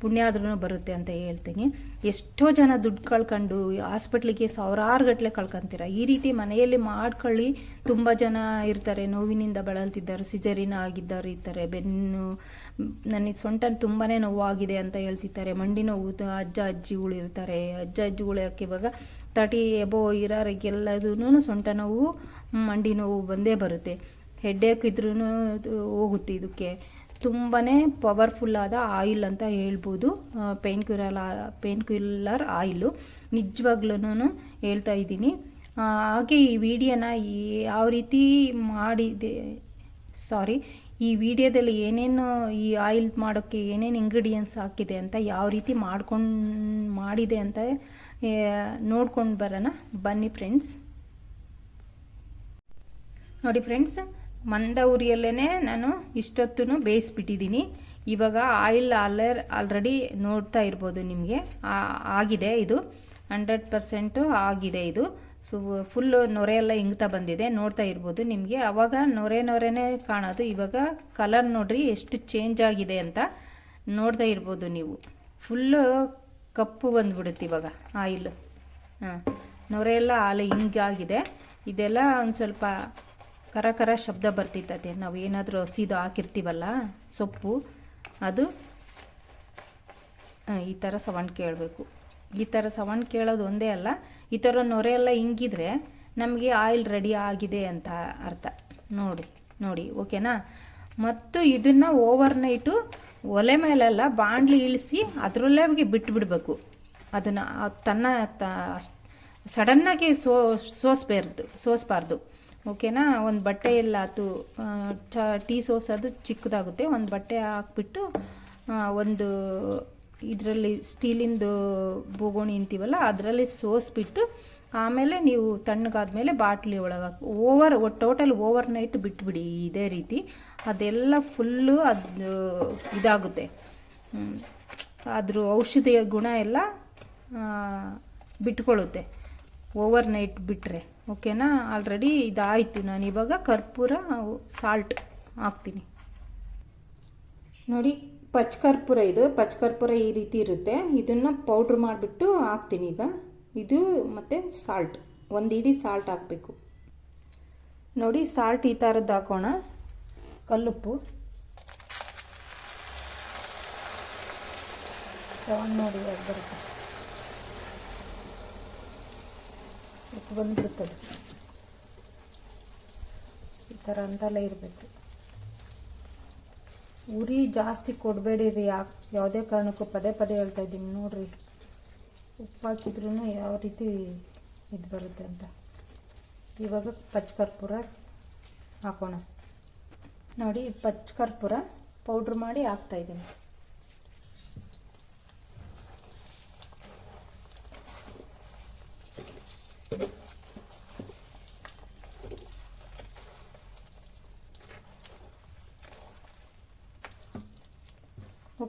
ಪುಣ್ಯ ಆದ್ರೂ ಬರುತ್ತೆ ಅಂತ ಹೇಳ್ತೀನಿ. ಎಷ್ಟೋ ಜನ ದುಡ್ಡು ಕಳ್ಕೊಂಡು ಹಾಸ್ಪಿಟ್ಲಿಗೆ ಸಾವಿರಾರು ಗಟ್ಟಲೆ ಕಳ್ಕೊಂತೀರ. ಈ ರೀತಿ ಮನೆಯಲ್ಲಿ ಮಾಡ್ಕೊಳ್ಳಿ. ತುಂಬ ಜನ ಇರ್ತಾರೆ. ನೋವಿನಿಂದ ಬಳಲ್ತಿದ್ದಾರೆ. ಸಿಜರಿನ ಆಗಿದ್ದಾರೆ, ಇರ್ತಾರೆ. ಬೆನ್ನು ನನಗೆ ಸೊಂಟ ತುಂಬಾ ನೋವಾಗಿದೆ ಅಂತ ಹೇಳ್ತಿರ್ತಾರೆ. ಮಂಡಿ ನೋವು ಅಜ್ಜ, ಅಜ್ಜಿಗಳು ಇರ್ತಾರೆ. ಅಜ್ಜ, ಅಜ್ಜಿಗಳು ಯಾಕೆ ಇವಾಗ ತರ್ಟಿ ಎಬೋ ಇರೋರಿಗೆಲ್ಲದೂ ಸೊಂಟ ನೋವು, ಮಂಡಿ ನೋವು ಬಂದೇ ಬರುತ್ತೆ. ಹೆಡ್ಡೇಕ್ ಇದ್ರೂ ಹೋಗುತ್ತೆ ಇದಕ್ಕೆ. ತುಂಬಾ ಪವರ್ಫುಲ್ ಆದ ಆಯಿಲ್ ಅಂತ ಹೇಳ್ಬೋದು. Pain curer pain curer oil ನಿಜವಾಗ್ಲೂ ಹೇಳ್ತಾ ಇದ್ದೀನಿ. ಹಾಗೆ ಈ ವಿಡಿಯೋನ ಯಾವ ರೀತಿ ಮಾಡಿದೆ ಸಾರಿ ಈ ವಿಡಿಯೋದಲ್ಲಿ ಏನೇನು ಈ ಆಯಿಲ್ ಮಾಡೋಕ್ಕೆ ಏನೇನು ಇಂಗ್ರೀಡಿಯೆಂಟ್ಸ್ ಹಾಕಿದೆ ಅಂತ ಯಾವ ರೀತಿ ಮಾಡ್ಕೊಂಡು, ಮಾಡಿದೆ ಅಂತ ನೋಡ್ಕೊಂಡು ಬರೋಣ. ಬನ್ನಿ ಫ್ರೆಂಡ್ಸ್ ನೋಡಿ ಫ್ರೆಂಡ್ಸ್ ಮಂದ ಉರಿಯಲ್ಲೇ ನಾನು ಇಷ್ಟೊತ್ತೂ ಬೇಯಿಸ್ಬಿಟ್ಟಿದ್ದೀನಿ. ಇವಾಗ ಆಯಿಲ್ ಅಲ್ಲರ್ ಆಲ್ರೆಡಿ ನೋಡ್ತಾ ಇರ್ಬೋದು ನಿಮಗೆ. ಆಗಿದೆ ಇದು. ಹಂಡ್ರೆಡ್ ಪರ್ಸೆಂಟು ಆಗಿದೆ ಇದು. ಸೊ ಫುಲ್ಲು ನೊರೆ ಎಲ್ಲ ಇಂಗ್ತಾ ಬಂದಿದೆ. ನೋಡ್ತಾ ಇರ್ಬೋದು ನಿಮಗೆ. ಅವಾಗ ನೊರೆ ನೊರೆನೇ ಕಾಣೋದು. ಇವಾಗ ಕಲರ್ ನೋಡ್ರಿ ಎಷ್ಟು ಚೇಂಜ್ ಆಗಿದೆ ಅಂತ ನೋಡ್ತಾ ಇರ್ಬೋದು ನೀವು. ಫುಲ್ಲು ಕಪ್ಪು ಬಂದ್ಬಿಡುತ್ತೆ ಇವಾಗ ಆಯಿಲ್ ಹಾಂ. ನೊರೆ ಎಲ್ಲ ಹಾಲು ಹಿಂಗಾಗಿದೆ. ಇದೆಲ್ಲ ಒಂದು ಸ್ವಲ್ಪ ಕರ ಕರ ಶಬ್ದ ಬರ್ತಿರ್ತದೆ ನಾವು ಏನಾದರೂ ಹಸಿದು ಹಾಕಿರ್ತೀವಲ್ಲ, ಸೊಪ್ಪು, ಅದು ಈ ಥರ ಸವಣ್ ಕೇಳಬೇಕು. ಈ ಥರ ಸವಣ್ ಕೇಳೋದು ಒಂದೇ ಅಲ್ಲ, ಈ ಥರ ನೊರೆ ಎಲ್ಲ ಹಿಂಗಿದ್ರೆ ನಮಗೆ ಆಯಿಲ್ ರೆಡಿ ಆಗಿದೆ ಅಂತ ಅರ್ಥ. ನೋಡಿ ನೋಡಿ, ಓಕೆನಾ? ಮತ್ತು ಇದನ್ನು ಓವರ್ ನೈಟು ಒಲೆ ಮೇಲೆಲ್ಲ ಬಾಂಡ್ಲಿ ಇಳಿಸಿ ಅದರಲ್ಲೇ ಬಿಟ್ಟು ಬಿಡಬೇಕು ಅದನ್ನು ತನ್ನ ಸಡನ್ನಾಗಿ ಸೋ, ಸೋಸ್ಬೇರ್ದು, ಸೋಸ್ಬಾರ್ದು. ಓಕೆನಾ? ಒಂದು ಬಟ್ಟೆ ಎಲ್ಲ ಅದು ಚ, ಟೀ ಸೋಸೋದು ಚಿಕ್ಕದಾಗುತ್ತೆ. ಒಂದು ಬಟ್ಟೆ ಹಾಕ್ಬಿಟ್ಟು ಒಂದು ಇದರಲ್ಲಿ ಸ್ಟೀಲಿಂದು ಬೋಗೋಣಿ ಅಂತೀವಲ್ಲ, ಅದರಲ್ಲಿ ಸೋಸ್ಬಿಟ್ಟು, ಆಮೇಲೆ ನೀವು ತಣ್ಣಗಾದ್ಮೇಲೆ ಬಾಟ್ಲಿ ಒಳಗೆ ಓವರ್ ಟೋಟಲ್ ಓವರ್ ನೈಟ್ ಬಿಟ್ಬಿಡಿ ಇದೇ ರೀತಿ. ಅದೆಲ್ಲ ಫುಲ್ಲು ಅದು, ಇದಾಗುತ್ತೆ. ಅದ್ರ ಔಷಧಿಯ ಗುಣ ಎಲ್ಲ ಬಿಟ್ಕೊಳ್ಳುತ್ತೆ. ಓವರ್ ನೈಟ್ ಬಿಟ್ಟರೆ ಓಕೆನಾ? ಆಲ್ರೆಡಿ ಇದಾಯಿತು. ನಾನು ಇವಾಗ ಕರ್ಪೂರ ಸಾಲ್ಟ್ ಹಾಕ್ತೀನಿ. ನೋಡಿ, ಪಚ್ಕರ್ಪೂರ ಇದು. ಪಚ್ಕರ್ಪೂರ ಈ ರೀತಿ ಇರುತ್ತೆ. ಇದನ್ನು ಪೌಡ್ರ್ ಮಾಡಿಬಿಟ್ಟು ಹಾಕ್ತೀನಿ ಈಗ. ಇದು ಮತ್ತು ಸಾಲ್ಟ್. ಒಂದು ಇಡೀ ಸಾಲ್ಟ್ ಹಾಕಬೇಕು. ನೋಡಿ, ಸಾಲ್ಟ್ ಈ ಥರದ್ದು ಹಾಕೋಣ. ಕಲ್ಲುಪ್ಪು. ಸೌಂಡ್ ನೋಡಿ ಬರುತ್ತೆ. ಉಪ್ಪು ಬಂದ್ಬಿಡ್ತದೆ. ಈ ಥರ ಅಂತೆಲ್ಲ ಇರಬೇಕು. ಉರಿ ಜಾಸ್ತಿ ಕೊಡಬೇಡಿರಿ ಯಾ, ಯಾವುದೇ ಕಾರಣಕ್ಕೂ ಪದೇ ಪದೇ ಹೇಳ್ತಾ ಇದ್ದೀನಿ ನೋಡ್ರಿ. ಉಪ್ಪು ಹಾಕಿದ್ರೂ ಯಾವ ರೀತಿ ಇದು ಬರುತ್ತೆ ಅಂತ. ಇವಾಗ ಪಚ್ಕರ್ಪೂರ ಹಾಕೋಣ. ನೋಡಿ ಪಚ್ಚ ಕರ್ಪೂರ ಪೌಡ್ರ್ ಮಾಡಿ ಹಾಕ್ತಾಯಿದ್ದೀನಿ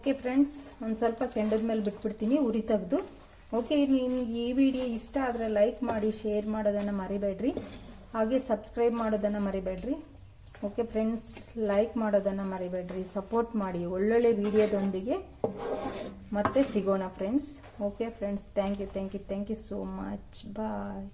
ಓಕೆ ಫ್ರೆಂಡ್ಸ್ ಒಂದು ಸ್ವಲ್ಪ ಕೆಂಡದ ಮೇಲೆ ಬಿಟ್ಬಿಡ್ತೀನಿ, ಉರಿ ತೆಗೆದು. ಓಕೆ ನಿಮ್ಗೆ ಈ ವಿಡಿಯೋ ಇಷ್ಟ ಆದರೆ ಲೈಕ್ ಮಾಡಿ ಶೇರ್ ಮಾಡೋದನ್ನು ಮರಿಬೇಡ್ರಿ. ಹಾಗೆ ಸಬ್ಸ್ಕ್ರೈಬ್ ಮಾಡೋದನ್ನು ಮರಿಬೇಡ್ರಿ. ಓಕೆ ಫ್ರೆಂಡ್ಸ್ ಲೈಕ್ ಮಾಡೋದನ್ನು ಮರಿಬೇಡ್ರಿ. ಸಪೋರ್ಟ್ ಮಾಡಿ, ಒಳ್ಳೊಳ್ಳೆ ವಿಡಿಯೋದೊಂದಿಗೆ ಮತ್ತೆ ಸಿಗೋಣ friends okay friends thank you thank you thank you so much bye